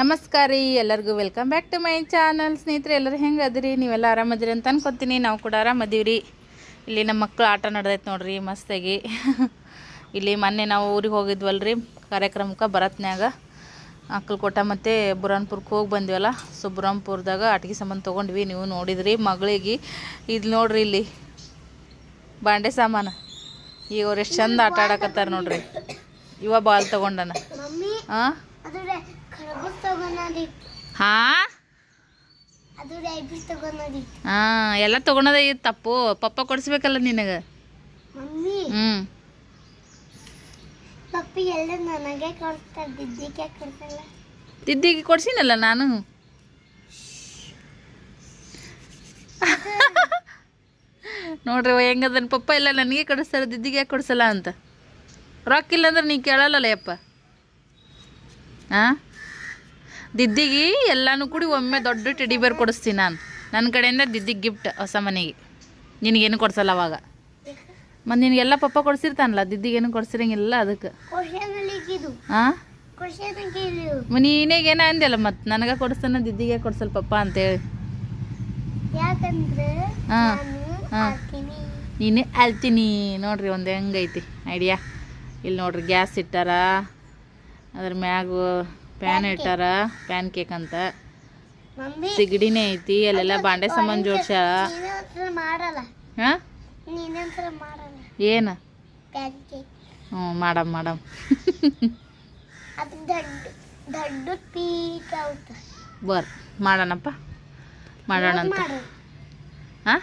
ನಮಸ್ಕಾರ ರೀ ಎಲ್ಲರಿಗೂ welcome back to my channel ಸ್ನೇಹಿತರೆ ಎಲ್ಲರೂ ಹೆಂಗೆ ಅದ್ರಿ? ನೀವೆಲ್ಲ ಆರಾಮದಿರಿ ಅಂತ ಅನ್ಕೊತೀನಿ. ನಾವು ಕೂಡ ಆರಾಮದೀವಿ ರೀ ಇಲ್ಲಿ ನಮ್ಮ ಮಕ್ಕಳು ಆಟ ನಡೆದೈತೆ ನೋಡ್ರಿ ಮಸ್ತಾಗಿ. ಇಲ್ಲಿ ಮೊನ್ನೆ ನಾವು ಊರಿಗೆ ಹೋಗಿದ್ವಲ್ರಿ ಕಾರ್ಯಕ್ರಮಕ್ಕೆ ಭರತ್ನ್ಯಾಗ. ಅಕ್ಕಲ್ಕೋಟ ಮತ್ತು ಬುರಾನ್ಪುರಕ್ಕೆ ಹೋಗಿ ಬಂದಿವಲ್ಲ ಸೊ ಬುರಾನ್ಪುರದಾಗ ಆಟಿಕೆ ಸಾಮಾನು ತೊಗೊಂಡ್ವಿ. ನೀವು ನೋಡಿದ್ರಿ ಮಗಳಿಗೆ. ಇದು ನೋಡ್ರಿ ಇಲ್ಲಿ ಬಾಂಡೆ ಸಾಮಾನು. ಈಗ ಅವ್ರು ಎಷ್ಟು ಚಂದ ಆಟ ಆಡಕತ್ತಾರ ನೋಡ್ರಿ. ಇವ ಬಾಲ್ ತೊಗೊಂಡನ. ಹಾಂ ಹಾಂ? ಎಲ್ಲ ತಗೊಂಡ ಇದು ತಪ್ಪು. ಪಪ್ಪ ಕೊಡಿಸ್ಬೇಕಲ್ಲ ನಿನಗೆ? ಹ್ಞೂ ಪಪ್ಪಿ ಎಲ್ಲ ನನಗೆ ಕೊಡ್ತಾರೆ ದಿದ್ದಿಗೆ ಕೊಡ್ತಲ್ಲ ಕೊಡ್ಸಿನಲ್ಲ ನಾನು? ನೋಡ್ರಿ ಹೆಂಗದ ಹೆಂಗದನ್ ಪಪ್ಪ ಎಲ್ಲ ನನಗೆ ಕೊಡಿಸ್ತಾರೆ ದಿದ್ದಿಗೆ ಯಾಕೆ ಕೊಡಿಸಲ್ಲ ಅಂತ? ರೊಕ್ಕ ಇಲ್ಲ ಅಂದ್ರೆ ನೀ ಕೇಳಲ್ಲಲ್ಲ ಯಪ್ಪ ಹಾಂ ದಿದ್ದಿಗೆ ಎಲ್ಲನೂ ಕೂಡಿ ಒಮ್ಮೆ ದೊಡ್ಡ ಟೆಡಿ ಬೇರ್ ಕೊಡಿಸ್ತೀನಿ ನಾನು. ನನ್ನ ಕಡೆಯಿಂದ ದಿದ್ದಿಗೆ ಗಿಫ್ಟ್ ಹೊಸ ಮನೆಗೆ. ನಿನಗೇನು ಕೊಡ್ಸಲ್ಲ ಅವಾಗ? ಮತ್ತು ನಿನಗೆಲ್ಲ ಪಪ್ಪ ಕೊಡ್ಸಿರ್ತಾನಲ್ಲ ದಿದ್ದಿಗೇನು ಕೊಡ್ಸಿರಂಗಿಲ್ಲ ಅದಕ್ಕೆ. ಹಾಂ ನೀನೇಗೇನ ಅಂದಿಲ್ಲ ಮತ್ತು ನನಗೆ ಕೊಡಿಸ್ತಾನ ದಿದ್ದಿಗೆ ಕೊಡ್ಸಲ್ ಪಪ್ಪ ಅಂತೇಳಿ. ಯಾಕಂದ್ರೆ ಹಾಂ ನಾನು ಹಾ. ನೀನೇ ಅಲ್ತೀನಿ ನೋಡ್ರಿ ಒಂದು ಹೆಂಗೈತಿ ಐಡಿಯಾ. ಇಲ್ಲಿ ನೋಡ್ರಿ ಗ್ಯಾಸ್ ಇಟ್ಟಾರ. ಅದ್ರ ಮ್ಯಾಗ ಪ್ಯಾನ್ ಇಟ್ಟಾರ? ಪ್ಯಾನ್ ಕೇಕ್ ಅಂತ ಸಿಗಡಿನೇ ಐತಿ ಅಲ್ಲೆಲ್ಲ ಬಾಂಡೆ ಸಾಮಾನು ಜೋಡ್ಸ್ಯಾರ ಹಾಂ? ಏನು? ಹ್ಞೂ ಮಾಡಮ್ ಮಾಡಮ್. ಬರ್ ಮಾಡೋಣಪ್ಪ. ಮಾಡೋಣ ಅಂತ ಹಾಂ?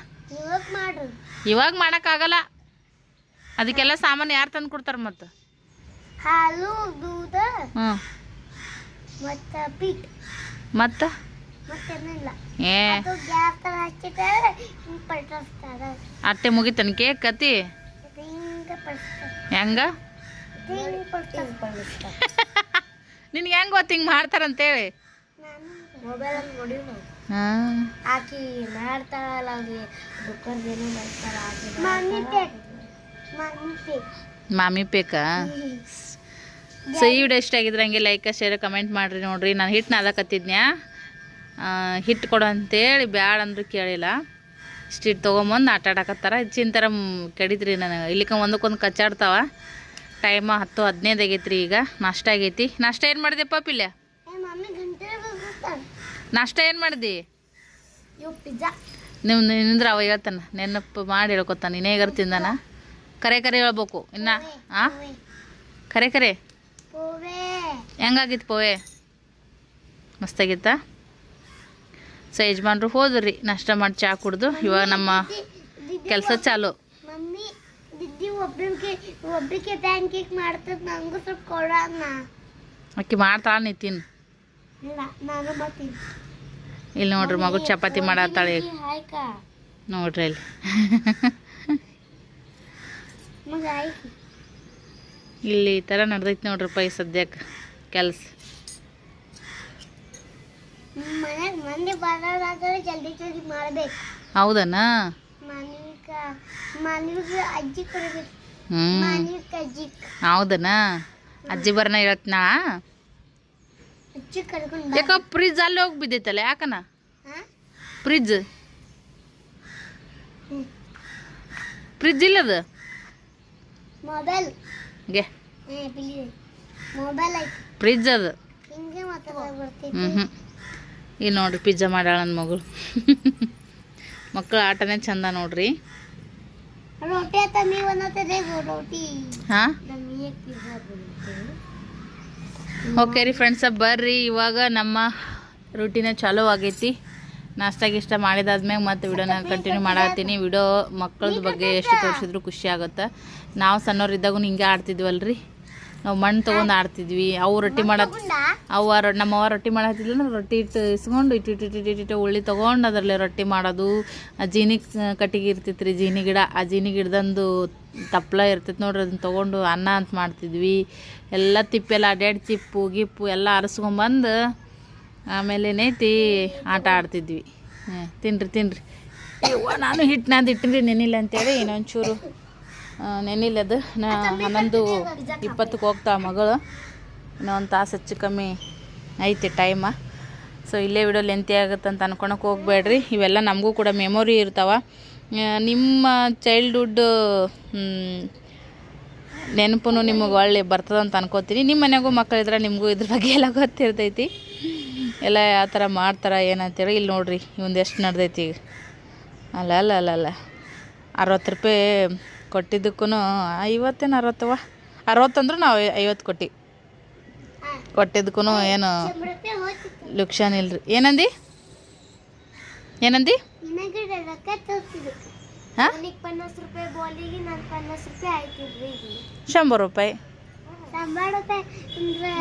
ಇವಾಗ ಮಾಡೋಕ್ಕಾಗಲ್ಲ. ಅದಕ್ಕೆಲ್ಲ ಸಾಮಾನು ಯಾರು ತಂದು ಕೊಡ್ತಾರೆ ಮತ್ತು? ಹಾಲು ದೂಧ ಹ್ಞೂ. ಮತ್ತು ಪೀಟ್ ಮತ್ತೆ? ಮತ್ತೇನಿಲ್ಲ. ಏ. ಅದು ಗ್ಯಾಸ್ ತರ ಹಚ್ಚಿಟ್ಟಾರೆ ಹಿಂಗೆ ಪಲ್ಟಿಸ್ತಾರೆ. ಅಟ್ಟೆ ಮುಗಿತನ ಕೇಕ್ ಕತಿ ಹಿಂಗೆ ಪಲ್ಟಿಸ್ತಾರೆ. ಹೆಂಗ? ಹಿಂಗೆ ಪಲ್ಟಿಸ್ತಾರೆ. ನಿನ್ಗೆ ಹೆಂಗೆ ಗೊತ್ತು ಹಿಂಗೆ ಮಾಡ್ತಾರಂತೇಳಿ? ನೋಡಿ ಹಾಂ. ಆಕಿ ಮಾಡ್ತಾಳಲ್ಲ ಮಮ್ಮಿ ಪೇಕ್. ಮಾಮಿ ಪೇಕಾ. ಸೊ ಈ ವಿಡಿಯೋ ಇಷ್ಟ ಆಗಿದ್ರೆ ಹಂಗೆ ಲೈಕ್ ಶೇರ್ ಕಮೆಂಟ್ ಮಾಡಿರಿ ನೋಡಿರಿ. ನಾನು ಹಿಟ್ಟು ನಾದಕತ್ತಿದ್ನ್ಯಾ? ಹಿಟ್ಟು ಕೊಡು ಅಂತೇಳಿ ಬ್ಯಾಡ ಅಂದ್ರು ಕೇಳಿಲ್ಲ. ಇಷ್ಟು ಹಿಟ್ಟು ತೊಗೊಂಬಂದು ಆಟ ಆಡಕತ್ತಾರ. ಚಿಂತರ ಕೆಡಿದ್ರಿ ನನಗೆ ಇಲ್ಲಿಕ ಒಂದಕ್ಕೊಂದು ಕಚ್ಚಾಡ್ತಾವ. ಟೈಮ ಹತ್ತು ಹದಿನೈದು ಆಗೈತ್ರಿ ಈಗ. ನಾಷ್ಟ ಆಗೈತಿ. ನಾಷ್ಟ ಏನು ಮಾಡಿದೆಪ್ಪ ಪಿಲ್ಯ ನಾಷ್ಟ ಏನು ಮಾಡಿದಿ? ನಿಮ್ಮ ನಿಂದ್ರೆ ಅವ ಹೇಳ್ತಾನೆ. ನೆನಪು ಮಾಡಿ ಹೇಳ್ಕೊತಾನ. ಇನ್ನೇಗರ್ ತಿಂದಾನ. ಕರೆ ಕರೆ ಹೇಳ್ಬೇಕು. ಇನ್ನ ಹಾಂ ಕರೆ ಕರೆ. ಹೆಂಗಾಗಿತ್ತು ಪೋವೆ? ಮಸ್ತಾಗಿತ್ತಾ? ಸೊ ಯಜಮಾನ್ರು ಹೋದ್ರಿ ನಾಷ್ಟ ಮಾಡಿ ಚಾ ಕುಡ್ದು. ಇವಾಗ ನಮ್ಮ ಕೆಲಸ ಚಾಲು. ಅಕ್ಕಿ ಮಾಡ್ತಾಳ ನೀ ತಿನ್ನು ಇಲ್ಲ ನೋಡ್ರಿ ಮಗು ಚಪಾತಿ ಮಾಡತ್ತಾಳೆ. ನೋಡ್ರಿ ಆಯ್ತು ಇಲ್ಲಿ ಈ ಥರ ನಡ್ದೈತೆ ನೋಡ್ರಪ್ಪ ಈ ಸದ್ಯಕ್ಕೆ ಕೆಲಸ. ಹೌದನಾ? ಹೌದನಾ? ಅಜ್ಜಿ ಬರ್ನ ಕರ್ಕೊಂಡು ಯಾಕ ಫ್ರಿಜ್ ಅಲ್ಲಿ ಹೋಗಿ ಬಿದ್ದೈತಲ್ಲ ಯಾಕನ? ಫ್ರಿಜ್. ಫ್ರಿಜ್ ಇಲ್ಲದ? ಮೊಬೈಲ್. ಗೆ. ಮೊಬೈಲ್ ಫ್ರಿಜ್ ಅದು. ಹ್ಞೂ ಹ್ಞೂ ಇಲ್ಲಿ ನೋಡ್ರಿ ಪಿಜ್ಜಾ ಮಾಡ್ಯಾಳ ನನ್ನ ಮಗಳು. ಮಕ್ಕಳ ಆಟನೇ ಚಂದ ನೋಡ್ರಿ. ಹಾಂ? ಓಕೆ ರೀ ಫ್ರೆಂಡ್ಸ ಬರ್ರಿ. ಇವಾಗ ನಮ್ಮ ರುಟೀನ ಚಾಲೂ ಆಗೈತಿ. ನಾಷ್ಟ ಗಿಷ್ಟ ಮಾಡಿದಾದ್ಮೇಲೆ ಮತ್ತೆ ವಿಡಿಯೋನ ಕಂಟಿನ್ಯೂ ಮಾಡತ್ತೀನಿ. ವಿಡಿಯೋ ಮಕ್ಕಳದ ಬಗ್ಗೆ ಎಷ್ಟು ತೋರಿಸಿದ್ರು ಖುಷಿ ಆಗುತ್ತೆ. ನಾವು ಸಣ್ಣವ್ರಿದ್ದಾಗೂ ಹಿಂಗೆ ಆಡ್ತಿದ್ವಲ್ರಿ. ನಾವು ಮಣ್ಣು ತೊಗೊಂಡು ಆಡ್ತಿದ್ವಿ. ಅವು ರೊಟ್ಟಿ ಮಾಡತ್ ಅವ ನಮ್ಮವ್ವ ರೊಟ್ಟಿ ಮಾಡತ್ತಿದ್ಲು ಅಂದ್ರೆ ರೊಟ್ಟಿ ಇಟ್ಟು ಇಸ್ಕೊಂಡು ಇಟ್ಟು ಇಟ್ಟು ಇಟ್ಟು ಇಟ್ಟು ಇಟ್ಟು ಉಳ್ಳಿ ತೊಗೊಂಡು ಅದರಲ್ಲಿ ರೊಟ್ಟಿ ಮಾಡೋದು. ಆ ಜೀನಿ ಕಟ್ಟಿಗೆ ಇರ್ತಿತ್ತು ರೀ ಜೀನಿ ಗಿಡ. ಆ ಜೀನಿ ಗಿಡದಂದು ತಪ್ಪಲ ಇರ್ತೈತೆ ನೋಡ್ರಿ ಅದನ್ನ ತೊಗೊಂಡು ಅನ್ನ ಅಂತ ಮಾಡ್ತಿದ್ವಿ. ಎಲ್ಲ ತಿಪ್ಪೆಲ್ಲ ಅಡ್ಯಾಡಿ ಚಿಪ್ಪು ಗಿಪ್ಪು ಎಲ್ಲ ಅರಸ್ಕೊಂಬಂದು ಆಮೇಲೆ ಏನೈತಿ ಆಟ ಆಡ್ತಿದ್ವಿ. ಹ್ಞೂ ತಿನ್ರಿ ತಿನ್ರಿ. ಇವ ನಾನು ಹಿಟ್ಟು ನಾನು ಇಟ್ಟಿನ್ರಿ ನೆನಿಲ್ಲ ಅಂತೇಳಿ ಇನ್ನೊಂಚೂರು. ನೆನಿಲ್ಲ ಅದು. ನಾ ಹನ್ನೊಂದು ಇಪ್ಪತ್ತಕ್ಕೆ ಹೋಗ್ತಾ ಮಗಳು. ಇನ್ನೊಂದು ತಾಸು ಹೆಚ್ಚು ಕಮ್ಮಿ ಐತಿ ಟೈಮ ಸೊ ಇಲ್ಲೇ ವಿಡಿಯೋ ಲೆಂತಿ ಆಗುತ್ತೆ ಅಂತ ಅನ್ಕೊಳಕ್ಕೆ ಹೋಗ್ಬೇಡ್ರಿ. ಇವೆಲ್ಲ ನಮಗೂ ಕೂಡ ಮೆಮೊರಿ ಇರ್ತಾವೆ. ನಿಮ್ಮ ಚೈಲ್ಡ್ಹುಡ್ ನೆನಪು ನಿಮಗೆ ಒಳ್ಳೆ ಬರ್ತದೆ ಅಂತ ಅನ್ಕೋತೀನಿ. ನಿಮ್ಮ ಮನೆಗೂ ಮಕ್ಕಳಿದ್ರೆ ನಿಮಗೂ ಇದ್ರ ಬಗ್ಗೆ ಎಲ್ಲ ಗೊತ್ತಿರ್ತೈತಿ. ಎಲ್ಲ ಯಾವ ಥರ ಮಾಡ್ತಾರೆ ಏನಂತೇಳಿ ಇಲ್ಲಿ ನೋಡ್ರಿ ಇವಂದು ಎಷ್ಟು ನಡೆದೈತಿ ಈಗ. ಅಲ್ಲ ಅಲ್ಲ ಅಲ್ಲ ಅಲ್ಲ. ಅರವತ್ತು ರೂಪಾಯಿ ಕೊಟ್ಟಿದ್ದಕ್ಕೂ ಐವತ್ತೇನು ಅರವತ್ತವ ಅರವತ್ತಂದ್ರೆ ನಾವು ಐವತ್ತು ಕೊಟ್ಟಿ. ಕೊಟ್ಟಿದ್ದಕ್ಕೂ ಏನು ಲುಕ್ಷನ್ ಇಲ್ರಿ ಏನಂದಿ? ಏನಂದಿ? ಶಂಬರ್ ರೂಪಾಯಿ ಶಂಬರ್ ರೂಪಾಯಿ ಅಂದ್ರೆ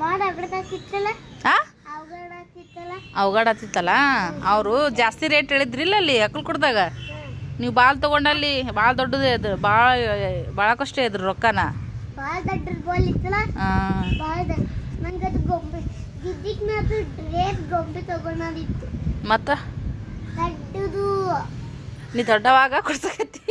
ಬಾಡ ಅಗಡದಾಕಿತ್ತಲ್ಲ ಹಾಂ ಅವಗಡಾಕಿತ್ತಲ್ಲ ಅವಗಾಡತ್ತಿತ್ತಲ್ಲ ಅವರು ಜಾಸ್ತಿ ರೇಟ್ ಹೇಳಿದ್ರಿಲ್ಲ ಅಲ್ಲಿ ಅಕ್ಕಲ್ ಕೊಡ್ದಾಗ ನೀವು ಭಾಳ ತೊಗೊಂಡಲ್ಲಿ ಭಾಳ ದೊಡ್ಡದು ಅದು ಭಾಳ ಕಷ್ಟ ಇದ್ರು ರೊಕ್ಕನ. ಭಾಳ ಬಾಲ್ ಭಾಳ ಮತ್ತು? ನೀ ದೊಡ್ಡವಾಗ ಕೊಡ್ಸಕತ್ತಿ.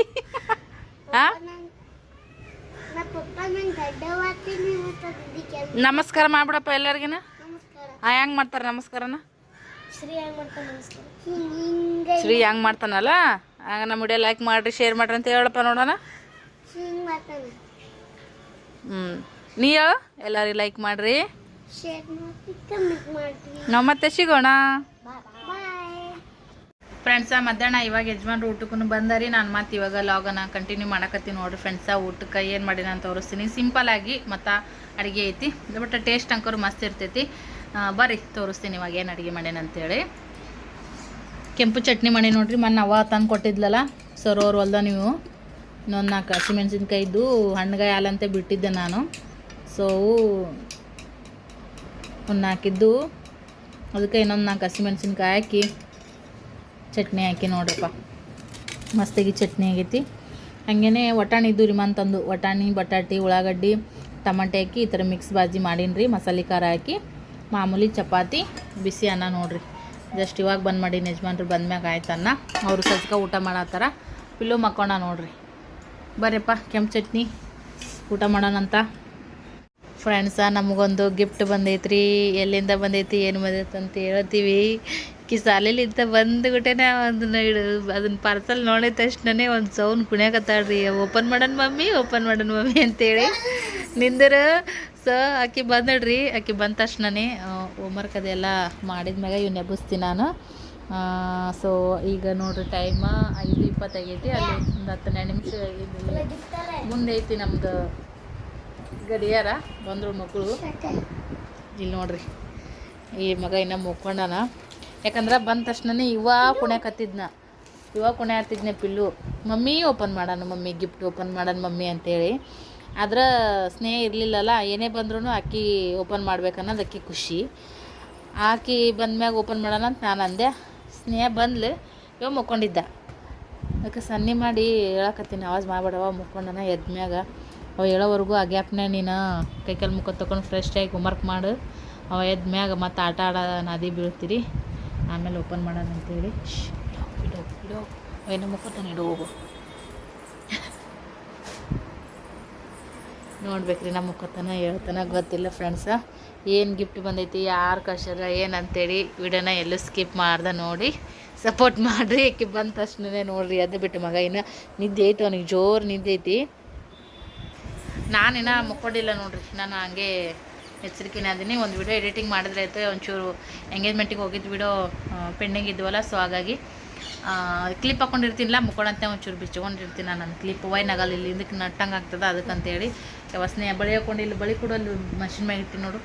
ನಮಸ್ಕಾರ ಮಾಡ್ಬಿಡಪ್ಪ ಎಲ್ಲರಿಗಿನ? ಆ ಹೆಂಗೆ ಮಾಡ್ತಾರೆ ನಮಸ್ಕಾರನ? ಹೆಂಗ್ ಶ್ರೀ ಹೆಂಗೆ ಮಾಡ್ತಾನಲ್ಲ? ಹಂಗೆ ನಮ್ಮ ವಿಡಿಯೋ ಲೈಕ್ ಮಾಡಿರಿ ಶೇರ್ ಮಾಡ್ರಿ ಅಂತ ಹೇಳಪ್ಪ ನೋಡೋಣ. ಹ್ಞೂ ನೀ ಹೇಳು? ಎಲ್ಲರಿಗೆ ಲೈಕ್ ಮಾಡಿರಿ. ನಾವು ಮತ್ತೆ ಸಿಗೋಣ. ಫ್ರೆಂಡ್ಸ ಮಧ್ಯಾಹ್ನ ಇವಾಗ ಯಜಮಾನ್ರು ಊಟಕ್ಕೂ ಬಂದಾರಿ. ನಾನು ಮತ್ತೆ ಇವಾಗ ಲಾಗನ ಕಂಟಿನ್ಯೂ ಮಾಡಕತ್ತೀನಿ ನೋಡ್ರಿ ಫ್ರೆಂಡ್ಸ ಊಟಕ್ಕೆ ಏನು ಮಾಡಿನ ಅಂತ ತೋರಿಸ್ತೀನಿ. ಸಿಂಪಲ್ ಆಗಿ ಮತ್ತು ಅಡುಗೆ ಐತಿ. ಬಟ್ ಟೇಸ್ಟ್ ಅಂಕರು ಮಸ್ತ್ ಇರ್ತೈತಿ. ಬರ್ರಿ ತೋರಿಸ್ತೀನಿ ಇವಾಗ ಏನು ಅಡುಗೆ ಮಾಡೇನ ಅಂತೇಳಿ. ಕೆಂಪು ಚಟ್ನಿ ಮಾಡಿ ನೋಡ್ರಿ ಮನ್ನ ಅವ ತಂದು ಕೊಟ್ಟಿದ್ಲಲ್ಲ ಸರೋರ್ ಹೊಲ್ದ ನೀವು. ಇನ್ನೊಂದು ನಾಲ್ಕು ಹಸಿಮೆಣ್ಸಿನ್ಕಾಯಿದ್ದು ಹಣ್ಣುಗಾಯಿ ಹಾಲಂತೆ ಬಿಟ್ಟಿದ್ದೆ ನಾನು. ಸೊ ಒಂದು ನಾಲ್ಕಿದ್ದು ಅದಕ್ಕೆ ಇನ್ನೊಂದು ನಾಲ್ಕು ಹಸಿಮೆಣ್ಸಿನ್ಕಾಯಿ ಹಾಕಿ, ಚಟ್ನಿ ಹಾಕಿ ನೋಡ್ರಪ್ಪ. ಮಸ್ತಾಗಿ ಚಟ್ನಿ ಆಗೈತಿ. ಹಾಗೇ ವಟಾಣಿ ಇದ್ದು ರೀ ತಂದು. ವಟಾಣಿ, ಬಟಾಟಿ, ಉಳ್ಳಾಗಡ್ಡಿ, ಟಮಾಟೆ ಹಾಕಿ ಈ ಥರ ಮಿಕ್ಸ್ ಬಾಜಿ ಮಾಡೀನಿ ರೀ ಮಸಾಲೆ ಖಾರ ಹಾಕಿ, ಮಾಮೂಲಿ ಚಪಾತಿ, ಬಿಸಿ ಅನ್ನ ನೋಡ್ರಿ. ಜಸ್ಟ್ ಇವಾಗ ಬಂದ್ ಮಾಡಿ, ಯಜಮಾನ್ರು ಬಂದ್ಮ್ಯಾಗ ಆಯ್ತು ಅನ್ನ. ಅವರು ಸಜ್ಕ ಊಟ ಮಾಡತ್ತಾರ. ಪಿಲ್ಲು ಮಕ್ಕೋಣ ನೋಡ್ರಿ. ಬರ್ರಿಪ್ಪ, ಕೆಂಪು ಚಟ್ನಿ. ಊಟ ಮಾಡೋಣಂತ ಫ್ರೆಂಡ್ಸ ನಮಗೊಂದು ಗಿಫ್ಟ್ ಬಂದೈತ್ರಿ. ಎಲ್ಲಿಂದ ಬಂದೈತಿ, ಏನು ಬಂದೈತಿ ಅಂತ ಹೇಳ್ತೀವಿ. ಕಿ ಸಾಲಿಲಿಂದ ಬಂದ್ಬಿಟ್ಟೇನೆ ಅದನ್ನ ಇಡು ಅದನ್ನ ಪಾರ್ಸಲ್ ನೋಡಿದ ತಕ್ಷಣನೇ ಒಂದು ಸೌನ್ ಕುಣ್ಯಾಕತ್ತಾಳ್ರಿ. ಓಪನ್ ಮಾಡೋಣ ಮಮ್ಮಿ, ಓಪನ್ ಮಾಡೋಣ ಮಮ್ಮಿ ಅಂತೇಳಿ. ನಿಂದರ ಸೊ ಆಕೆ ಬಂದಳ್ರಿ ಆಕೆ ಬಂದ ತಕ್ಷಣನೇ ಹೋಮ್ವರ್ಕ್ ಅದೆಲ್ಲ ಮಾಡಿದ್ಮ್ಯಾಗ ಇವ್ನ ಎಬ್ಬಿಸ್ತೀನಿ ನಾನು. ಸೊ ಈಗ ನೋಡ್ರಿ ಟೈಮ ಐದು ಇಪ್ಪತ್ತಾಗೈತಿ ಅಲ್ಲಿ ಒಂದು ಹತ್ತನೇ ನಿಮಿಷ ಮುಂದೆ ಐತಿ ನಮ್ದು ಗಡಿಯಾರ, ಬಂದರು ಮಕ್ಕಳು. ಇಲ್ಲಿ ನೋಡ್ರಿ. ಈ ಮಗ ಇನ್ನ ಮುಕ್ಕೊಂಡಾನ ಯಾಕಂದ್ರೆ ಬಂದ ತಕ್ಷಣನೇ ಇವ ಕುಣ್ಯಾಕತ್ತಿದ್ನ ಇವ ಕುಣ್ಯಾತಿದ್ನೆ ಪಿಲ್ಲು. ಮಮ್ಮಿ ಓಪನ್ ಮಾಡೋಣ ಮಮ್ಮಿ ಗಿಫ್ಟ್ ಓಪನ್ ಮಾಡೋಣ ಮಮ್ಮಿ ಅಂತೇಳಿ. ಆದ್ರೆ ಸ್ನೇಹ ಇರಲಿಲ್ಲಲ್ಲ, ಏನೇ ಬಂದ್ರೂ ಅಕ್ಕಿ ಓಪನ್ ಮಾಡ್ಬೇಕನ್ನೋದು ಅಕ್ಕಿ ಖುಷಿ. ಆಕಿ ಬಂದ್ಮ್ಯಾಗ ಓಪನ್ ಮಾಡೋಣ ಅಂತ ನಾನು ಅಂದೆ. ಸ್ನೇಹ ಬಂದ್ಲು, ಇವ ಮುಕ್ಕೊಂಡಿದ್ದ. ಅದಕ್ಕೆ ಸನ್ನಿ ಮಾಡಿ ಹೇಳಕತ್ತೀನಿ, ಆವಾಜ್ ಮಾಡ್ಬೇಡವ ಮುಕ್ಕೊಂಡನ ಎದ್ಮ್ಯಾಗ. ಅವ ಹೇಳೋವರೆಗೂ ಆ ಗ್ಯಾಪ್ನೇ ನೀನು. ಕೈಕಾಲು ಮುಖ ತೊಗೊಂಡು ಫ್ರೆಶ್ ಆಗಿ ಹೋಮ್ವರ್ಕ್ ಮಾಡು. ಅವ ಎದ್ಮ್ಯಾಗ ಮತ್ತೆ ಆಟ ಆಡೋ ನದಿ ಬೀಳ್ತೀರಿ. ಆಮೇಲೆ ಓಪನ್ ಮಾಡೋಣ ಅಂತೇಳಿ ಮುಖ ಏನೋ ಇಡೋ. ಇಡು ಹೋಗು. ನೋಡ್ಬೇಕ್ರಿ ನಮ್ಮ ಮುಖತನ, ಹೇಳ್ತಾನ, ಗೊತ್ತಿಲ್ಲ ಫ್ರೆಂಡ್ಸ ಏನು ಗಿಫ್ಟ್ ಬಂದೈತಿ, ಯಾರು ಏನು ಏನಂತೇಳಿ ವಿಡಿಯೋನ ಎಲ್ಲೂ ಸ್ಕಿಪ್ ಮಾಡ್ದೆ ನೋಡಿ. ಸಪೋರ್ಟ್ ಮಾಡಿರಿ ಯಾಕೆ ಬಂದ ತಕ್ಷಣನೇ ನೋಡಿರಿ ಅದು ಬಿಟ್ಟು ಮಗ. ಇನ್ನು ನಿದ್ದೆ ಐತಿ, ಅವನಿಗೆ ಜೋರು ನಿದ್ದೆ ಐತಿ. ನಾನಿನ್ನ ಮುಕ್ಕೊಂಡಿಲ್ಲ ನೋಡ್ರಿ. ನಾನು ಹಂಗೆ ಎಚ್ಚರಿಕೆನೇ ಅದೀನಿ. ಒಂದು ವಿಡಿಯೋ ಎಡಿಟಿಂಗ್ ಮಾಡಿದ್ರೆ ಆಯಿತು, ಒಂಚೂರು ಎಂಗೇಜ್ಮೆಂಟಿಗೆ ಹೋಗಿದ್ದು ವಿಡಿಯೋ ಪೆಂಡಿಂಗ್ ಇದ್ವಲ್ಲ ಸೊ ಹಾಗಾಗಿ ಕ್ಲಿಪ್ ಹಾಕೊಂಡಿರ್ತೀನಿಲ್ಲ ಮುಕ್ಕೊಳಂತೆ ಒಂಚೂರು ಬಿಚ್ಕೊಂಡಿರ್ತೀನಿ ನಾನು ಕ್ಲಿಪ್ ವೈನಾಗಲ್ಲ ಇಲ್ಲಿ ಇದಕ್ಕೆ ನಟ್ಟಂಗೆ ಆಗ್ತದೆ ಅದಕ್ಕಂತೇಳಿ. ಹೊಸನೆ ಬಳಿ ಹಾಕೊಂಡು ಇಲ್ಲಿ ಬಳಿ ಕೂಡ ಅಲ್ಲಿ ಮಷಿನ್ ಮ್ಯಾಗ ಇರ್ತೀನಿ ನೋಡು.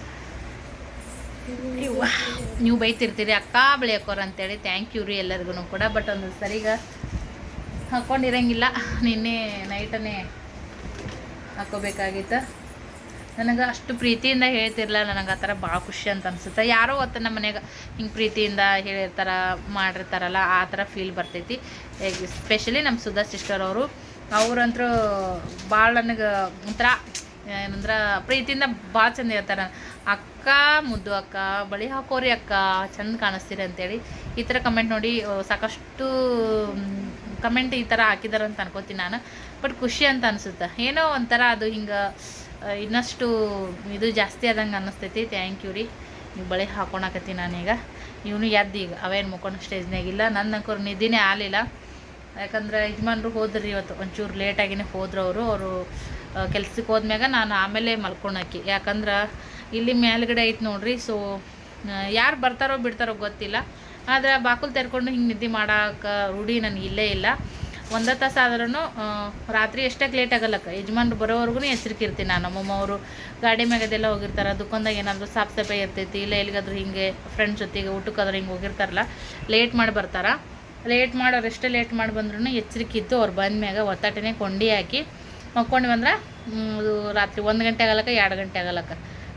ನೀವು ಬೈತಿರ್ತೀರಿ, ಅಕ್ಕ ಬಳಿ ಹಾಕೋರು ಅಂತೇಳಿ. ಥ್ಯಾಂಕ್ ಯು ರೀ ಎಲ್ಲರಿಗೂ ಕೂಡ. ಬಟ್ ಒಂದು ಸರಿಗ ಹಾಕ್ಕೊಂಡಿರಂಗಿಲ್ಲ ನಿನ್ನೆ ನೈಟನೇ ಹಾಕೋಬೇಕಾಗಿತ್ತು. ನನಗೆ ಅಷ್ಟು ಪ್ರೀತಿಯಿಂದ ಹೇಳ್ತಿರ್ಲ ನನಗೆ ಆ ಥರ ಭಾಳ ಖುಷಿ ಅಂತ ಅನ್ಸುತ್ತೆ. ಯಾರೋ ಹೊತ್ತು ನಮ್ಮ ಮನೆಗೆ ಹಿಂಗೆ ಪ್ರೀತಿಯಿಂದ ಹೇಳಿರ್ತಾರ, ಮಾಡಿರ್ತಾರಲ್ಲ ಆ ಥರ ಫೀಲ್ ಬರ್ತೈತಿ ಸ್ಪೆಷಲಿ ನಮ್ಮ ಸುಧಾ ಸಿಸ್ಟರ್ ಅವರು. ಅವ್ರಂತರೂ ಭಾಳ ನನಗೆ ಒಂಥರ, ಏನಂದ್ರೆ ಪ್ರೀತಿಯಿಂದ ಭಾಳ ಚಂದ ಹೇಳ್ತಾರೆ. ಅಕ್ಕ, ಮುದ್ದು ಅಕ್ಕ, ಬಳಿ ಹಾಕೋರಿ ಅಕ್ಕ, ಚಂದ ಕಾಣಿಸ್ತೀರಿ ಅಂತೇಳಿ ಈ ಥರ ಕಮೆಂಟ್ ನೋಡಿ ಸಾಕಷ್ಟು ಕಮೆಂಟ್ ಈ ಥರ ಹಾಕಿದಾರಂತ ಅನ್ಕೋತೀನಿ ನಾನು. ಬಟ್ ಖುಷಿ ಅಂತ ಅನಿಸುತ್ತೆ. ಏನೋ ಒಂಥರ ಅದು ಹಿಂಗೆ ಇನ್ನಷ್ಟು ಇದು ಜಾಸ್ತಿ ಆದಂಗೆ ಅನ್ನಿಸ್ತೈತಿ. ಥ್ಯಾಂಕ್ ಯು ರೀ. ನೀವು ಬಳೆ ಹಾಕೊಳಕತ್ತಿ ನಾನೀಗ. ಇವನು ಎದ್ದು ಈಗ ಅವೇನು ಮುಕ್ಕೊಂಡು ಸ್ಟೇಜ್ನಾಗಿಲ್ಲ ನನ್ನ ಅಂಕೋರು ನಿದ್ದಿನೇ ಆಲಿಲ್ಲ ಯಾಕಂದ್ರೆ ಯಜಮಾನ್ರು ಹೋದ್ರಿ ಇವತ್ತು. ಒಂಚೂರು ಲೇಟಾಗಿನೇ ಹೋದ್ರು ಅವರು. ಅವರು ಕೆಲ್ಸಕ್ಕೆ ಹೋದ್ಮ್ಯಾಗ ನಾನು ಆಮೇಲೆ ಮಲ್ಕೊಳಕ್ಕೆ ಯಾಕಂದ್ರೆ ಇಲ್ಲಿ ಮೇಲ್ಗಡೆ ಐತೆ ನೋಡ್ರಿ. ಸೊ ಯಾರು ಬರ್ತಾರೋ ಬಿಡ್ತಾರೋ ಗೊತ್ತಿಲ್ಲ. ಆದರೆ ಬಾಕುಲ್ ತೆರ್ಕೊಂಡು ಹಿಂಗೆ ನಿದ್ದೆ ಮಾಡೋಕೆ ರೂಢಿ ನನಗೆ ಇಲ್ಲೇ ಇಲ್ಲ. ಒಂದೇ ತಾಸು ಆದ್ರೂ ರಾತ್ರಿ ಎಷ್ಟಕ್ಕೆ ಲೇಟ್ ಆಗಲ್ಲಕ್ಕ? ಯಜಮಾನ್ರು ಬರೋವರೆಗೂ ಎಚ್ಚರಿಕೆ ಇರ್ತೀನಿ ನಾನು. ನಮ್ಮಮ್ಮ ಅವರು ಗಾಡಿ ಮ್ಯಾಗದೆಲ್ಲ ಹೋಗಿರ್ತಾರೆ. ದುಕಾನ್ದಾಗ ಏನಾದರೂ ಸಾಫ್ ಸಫಾಯಿ ಇರ್ತೈತಿ, ಇಲ್ಲ ಎಲ್ಲಿಗಾದ್ರೂ ಹಿಂಗೆ ಫ್ರೆಂಡ್ಸ್ ಜೊತೆಗೆ ಊಟಕ್ಕಾದ್ರೂ ಹಿಂಗೆ ಹೋಗಿರ್ತಾರಲ್ಲ ಲೇಟ್ ಮಾಡಿ ಬರ್ತಾರೆ. ಲೇಟ್ ಮಾಡೋರು ಎಷ್ಟೇ ಲೇಟ್ ಮಾಡಿ ಬಂದ್ರೂ ಎಚ್ಚರಿಕೆ ಇತ್ತು. ಅವ್ರು ಬಂದ್ಮ್ಯಾಗ ಒತ್ತಾಟನೆ ಕೊಂಡಿ ಹಾಕಿ ಮಕ್ಕೊಂಡು ಬಂದ್ರೆ ರಾತ್ರಿ ಒಂದು ಗಂಟೆ ಆಗಲ್ಲಕ್ಕ, ಎರಡು ಗಂಟೆ ಆಗಲಕ್ಕ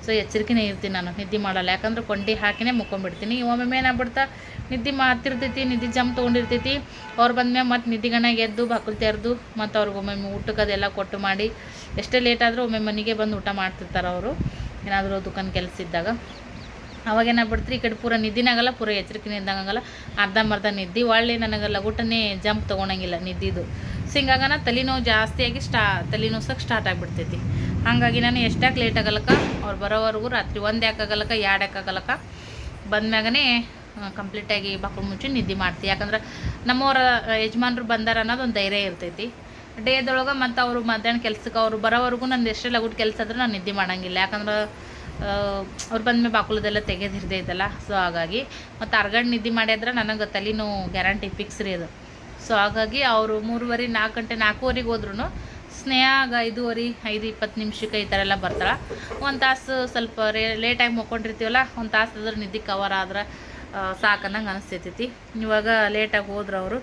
ಸೊ ಎಚ್ಚರಿಕೆನೇ ಇರ್ತೀನಿ ನಾನು, ನಿದ್ದೆ ಮಾಡಲ್ಲ. ಯಾಕಂದ್ರೆ ಕೊಂಡಿ ಹಾಕಿನೇ ಮುಕ್ಕೊಂಡ್ಬಿಡ್ತೀನಿ. ಒಮ್ಮೊಮ್ಮೆ ಏನಾಗ್ಬಿಡ್ತಾ ನಿದ್ದೆ ಮಾಡ್ತಿರ್ತೈತಿ, ನಿದ್ದೆ ಜಮ್ ತೊಗೊಂಡಿರ್ತೈತಿ. ಅವ್ರು ಬಂದ್ಮ್ಯಾಗ ಮತ್ತೆ ನಿದ್ದೆಗಣ್ಣಾಗ ಎದ್ದು ಬಾಕುಲ್ ತೆರೆದು ಮತ್ತು ಅವ್ರಿಗೆ ಒಮ್ಮೊಮ್ಮೆ ಊಟಕ್ಕೆ ಅದೆಲ್ಲ ಕೊಟ್ಟು ಮಾಡಿ, ಎಷ್ಟೇ ಲೇಟ್ ಆದರೂ ಒಮ್ಮೆ ಮನೆಗೆ ಬಂದು ಊಟ ಮಾಡ್ತಿರ್ತಾರೆ ಅವರು. ಏನಾದರೂ ದುಕಾನ್ ಕೆಲಸ ಇದ್ದಾಗ. ಅವಾಗ ಏನಾಗ್ಬಿಡ್ತ್ರಿ, ಈ ಕಡೆ ಪೂರ ನಿದ್ದಿನಾಗಲ್ಲ, ಪೂರ ಎಚ್ಚರಿಕೆ ಇದ್ದಂಗಲ್ಲ ಅರ್ಧಂಬರ್ಧ ನಿದ್ದೆ. ಒಳ್ಳೆ ನನಗೆ ಲಗುಟನೇ ಜಂಪ್ ತೊಗೊಳಂಗಿಲ್ಲ ನಿದ್ದಿದ್ದು ಸೊ ಹಿಂಗಾಗನ ತಲೆನೋವು ಜಾಸ್ತಿಯಾಗಿ ಸ್ಟಾ ತಲೆನೋಸಕ್ಕೆ ಸ್ಟಾರ್ಟ್ ಆಗಿಬಿಡ್ತೈತಿ. ಹಾಗಾಗಿ ನಾನು ಎಷ್ಟಾಕ್ ಲೇಟ್ ಆಗಲ್ಲಕ್ಕ ಅವ್ರು ಬರೋವರೆಗೂ ರಾತ್ರಿ ಒಂದು ಯಾಕಾಗಲ್ಲಕ್ಕ ಎರಡು ಯಾಕಾಗಲ್ಲಕ್ಕ ಬಂದ್ಮ್ಯಾಗನೇ ಕಂಪ್ಲೀಟಾಗಿ ಬಾಕ್ಳು ಮುಚ್ಚಿ ನಿದ್ದೆ ಮಾಡ್ತೀವಿ ಯಾಕಂದ್ರೆ ನಮ್ಮವರ ಯಜಮಾನ್ರು ಬಂದಾರ ಅನ್ನೋದು ಒಂದು ಧೈರ್ಯ ಇರ್ತೈತಿ. ಡೇದೊಳಗೆ ಮತ್ತು ಅವರು ಮಧ್ಯಾಹ್ನ ಕೆಲ್ಸಕ್ಕೆ ಅವರು ಬರೋವರೆಗೂ ನಂದು ಎಷ್ಟೇ ಲಗುಟ್ ಕೆಲಸ ಆದ್ರೂ ನಾನು ನಿದ್ದೆ ಮಾಡೋಂಗಿಲ್ಲ. ಯಾಕಂದ್ರೆ ಅವ್ರು ಬಂದ್ಮೇಲೆ ಬಾಕುಲದೆಲ್ಲ ತೆಗೆದಿರ್ತೈತಲ್ಲ ಸೊ ಹಾಗಾಗಿ ಮತ್ತು ಅರ್ಗಂಡು ನಿದ್ದೆ ಮಾಡಿದ್ರೆ ನನಗೆ ತಲೆನೂ ಗ್ಯಾರಂಟಿ ಫಿಕ್ಸ್ ರೀ ಅದು. ಸೊ ಹಾಗಾಗಿ ಅವರು ಮೂರುವರೆ, ನಾಲ್ಕು ಗಂಟೆ, ನಾಲ್ಕೂವರೆಗೆ ಹೋದ್ರೂ ಸ್ನೇಹಾಗ ಐದೂವರೆ, ಐದು ಇಪ್ಪತ್ತು ನಿಮಿಷಕ್ಕೆ ಈ ಥರ ಎಲ್ಲ ಬರ್ತಾಳೆ. ಒಂದು ತಾಸು ಸ್ವಲ್ಪ ರೇ ಲೇಟಾಗಿ ಮಕ್ಕೊಂಡಿರ್ತೀವಲ್ಲ, ಒಂದು ತಾಸು ಅದ್ರ ನಿದ್ದೆ ಕವರ್ ಆದ್ರೆ ಸಾಕನ್ನಂಗೆ ಅನಿಸ್ತೈತಿ ಇವಾಗ ಲೇಟಾಗಿ ಹೋದ್ರು ಅವರು.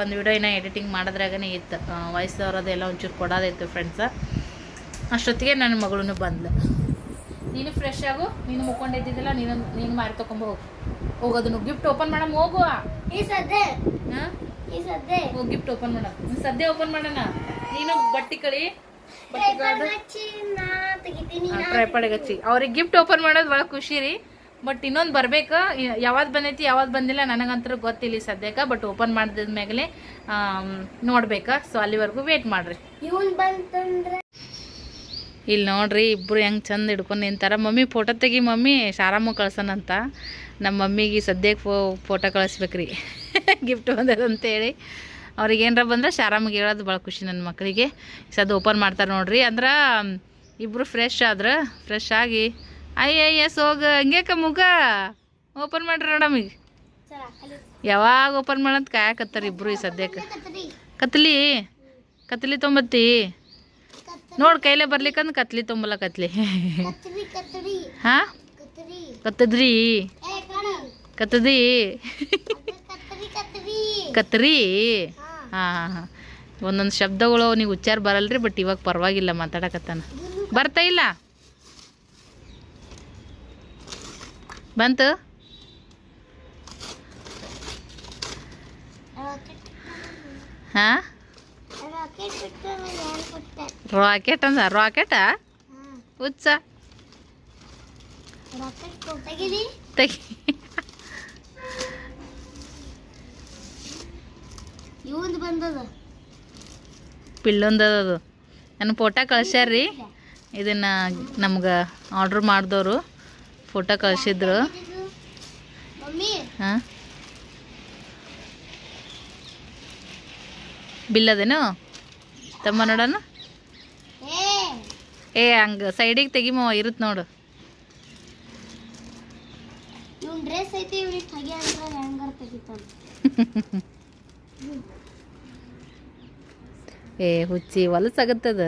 ಒಂದು ವಿಡಿಯೋ ಇನ್ನೂ ಎಡಿಟಿಂಗ್ ಮಾಡಿದ್ರಾಗನೇ ಇತ್ತು. ವಾಯ್ಸ್ ಅವರದೆಲ್ಲ ಒಂಚೂರು ಕೊಡೋದಿತ್ತು ಫ್ರೆಂಡ್ಸ ಅಷ್ಟೊತ್ತಿಗೆ ನನ್ನ ಮಗಳೂ ಬಂದ್ಲು. ನೀನು ಫ್ರೆಶ್ ಆಗು ನೀನು ಮುಕ್ಕೊಂಡಿದ್ದಿದ್ದಿಲ್ಲ ನೀನು ನೀನು ಮಾರಿ ತೊಗೊಂಬ ಹೋಗು. ಹೋಗೋದನ್ನು ಗಿಫ್ಟ್ ಓಪನ್ ಮಾಡಮ್ಮ ಹೋಗು ಈ ಸದ್ದೆ ಹಾಂ? ಈ ಸದ್ದೆ ಹೋಗಿ ಗಿಫ್ಟ್ ಓಪನ್ ಮಾಡ. ಸದ್ಯ ಓಪನ್ ಮಾಡೋಣ. ನೀನು ಬಟ್ಟಿ ಕಳಿ. ಟ್ರೈಪಾಡಿಗೆ ಹಚ್ಚಿ ಅವ್ರಿಗೆ ಗಿಫ್ಟ್ ಓಪನ್ ಮಾಡೋದು ಭಾಳ ಖುಷಿ ರೀ. ಬಟ್ ಇನ್ನೊಂದು ಬರ್ಬೇಕು? ಯಾವಾಗ ಬಂದೈತಿ ಯಾವಾಗ ಬಂದಿಲ್ಲ ನನಗಂತೂ ಗೊತ್ತಿಲ್ಲ ಸದ್ಯಕ್ಕೆ ಬಟ್ ಓಪನ್ ಮಾಡಿದ ಮೇಲೆ ನೋಡ್ಬೇಕಾ? ಸೊ ಅಲ್ಲಿವರೆಗೂ ವೇಟ್ ಮಾಡ್ರಿ. ಇಲ್ಲಿ ನೋಡ್ರಿ ಇಬ್ರು ಹೆಂಗೆ ಚಂದ ಹಿಡ್ಕೊಂಡು ನಿಂತಾರ. ಮಮ್ಮಿ ಫೋಟೋ ತೆಗಿ ಮಮ್ಮಿ ಶಾರಮ್ಮ ಕಳ್ಸೋಣಂತ ನಮ್ಮ ಮಮ್ಮಿಗೆ ಸದ್ಯಕ್ಕೆ ಫೋ ಫೋಟೋ ಕಳಿಸ್ಬೇಕ್ರಿ. ಗಿಫ್ಟ್ ಬಂದದಂತೇಳಿ ಅವ್ರಿಗೆ ಏನರ ಬಂದ್ರೆ ಶಾರಮ್ಮಗೆ ಹೇಳೋದು ಭಾಳ ಖುಷಿ ನನ್ನ ಮಕ್ಕಳಿಗೆ ಸದ್ ಓಪನ್ ಮಾಡ್ತಾರೆ ನೋಡ್ರಿ. ಅಂದ್ರೆ ಇಬ್ಬರು ಫ್ರೆಶ್ ಆದ್ರೆ ಫ್ರೆಶ್ ಆಗಿ ಅಯ್ಯ ಎಸ್ ಸೋಗ. ಹಂಗ್ಯಾಕ ಮುಗ ಓಪನ್ ಮಾಡ್ರಿ ಮೇಡಮ್ ಈಗ. ಯಾವಾಗ ಓಪನ್ ಮಾಡಂತ ಕಾಯಕತ್ತಾರ ಇಬ್ರು ಈ ಸದ್ಯಕ್ಕೆ? ಕತ್ಲಿ ಕತ್ಲಿ. ತೊಂಬತ್ತಿ? ನೋಡ್ ಕೈಲೆ ಬರ್ಲಿಕ್ಕಂದ್ ಕತ್ಲಿ ತೊಂಬಲ್ಲ ಕತ್ಲಿ. ಹಾ? ಕತ್ತದ್ರಿ. ಕತ್ತದಿ ಕತ್ರಿ. ಹಾ. ಹಾ ಹಾ ಒಂದೊಂದು ಶಬ್ದಗಳು ನೀವು ಉಚ್ಚಾರ ಬರಲ್ರಿ ಬಟ್ ಇವಾಗ ಪರವಾಗಿಲ್ಲ ಮಾತಾಡಕತ್ತಾನ. ಬರ್ತಾ ಇಲ್ಲ? ಬಂತು. ಹಾ? ರಾಕೆಟ್ ಅಂದ ರಾಕೆಟಾ ಹುಚ್ಚ. ಪಿಳ್ಳೊಂದದು ನನ್ನ ಫೋಟೋ ಕಳ್ಸ್ಯಾರ್ರಿ. ಇದನ್ನ ನಮ್ಗೆ ಆರ್ಡ್ರ್ ಮಾಡಿದವರು. ಫೋಟೋ ಕಳ್ಸಿದ್ರು. ಇದು ಮಮ್ಮಿ. ಹಾಂ? ಬಿಲ್ ಅದೇನು? ತಮ್ಮ ನೋಡೋಣ. ಏ. ಹಂಗೆ ಸೈಡಿಗೆ ತೆಗಿಮ ಇರುತ್ತೆ ನೋಡು. ಏ ಹುಚ್ಚಿ ಹೊಲಸಾಗತ್ತದ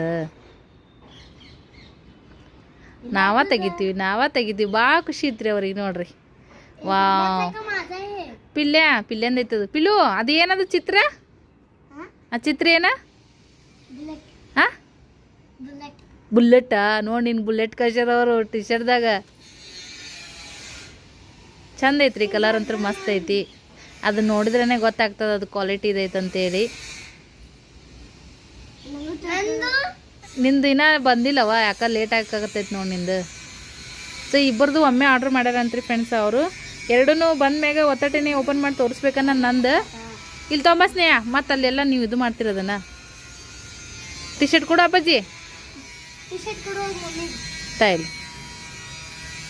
ನಾವ ತೆಗಿತೀವಿ ನಾವ ತೆಗಿತೀವಿ. ಬಾ ಖುಷಿ ಐತ್ರಿ ಅವ್ರಿಗೆ ನೋಡ್ರಿ. ವಾ ಪಿಲ್ಯ ಪಿಲ್ಯಂದ ಐತದು ಪಿಲು ಅದು ಚಿತ್ರ? ಆ? ಚಿತ್ರ ಏನ? ಹಾಂ ಬುಲ್ಲೆಟ್ಟಾ ನೋಡಿ ನಿನ್ನ ಬುಲ್ಲೆಟ್ ಕಳ್ಸ್ಯಾರ ಟಿ ಶರ್ಟ್ ದಾಗ ಚಂದ ಐತ್ರಿ ಕಲರ್ ಅಂತೂ ಮಸ್ತ್ ಐತಿ. ಅದು ನೋಡಿದ್ರೇನೆ ಗೊತ್ತಾಗ್ತದ ಅದು ಕ್ವಾಲಿಟಿ ಇದೈತೆ ಅಂತೇಳಿ ನಿಂದು ಇನ್ನ ಬಂದಿಲ್ಲವ ಯಾಕೆ ಲೇಟ್ ಆಗತ್ತೈತೆ ನೋಡಿ ನಿಂದು. ಸೊ ಇಬ್ಬರದು ಒಮ್ಮೆ ಆರ್ಡ್ರ್ ಮಾಡ್ಯಾರಂತ್ರಿ ಫ್ರೆಂಡ್ಸ್ ಅವರು. ಎರಡೂ ಬಂದ ಮ್ಯಾಗ ಒತ್ತಟನೆ ಓಪನ್ ಮಾಡಿ ತೋರಿಸ್ಬೇಕನ್ನ ನಂದು. ಇಲ್ಲಿ ತೊಂಬ ಸ್ನೇಹ ಮತ್ತು ಅಲ್ಲೆಲ್ಲ ನೀವು ಇದು ಮಾಡ್ತಿರೋದನ್ನ. ಟಿ ಶರ್ಟ್ ಕೊಡು ಅಪ್ಪಾಜಿ ಟೈಲ್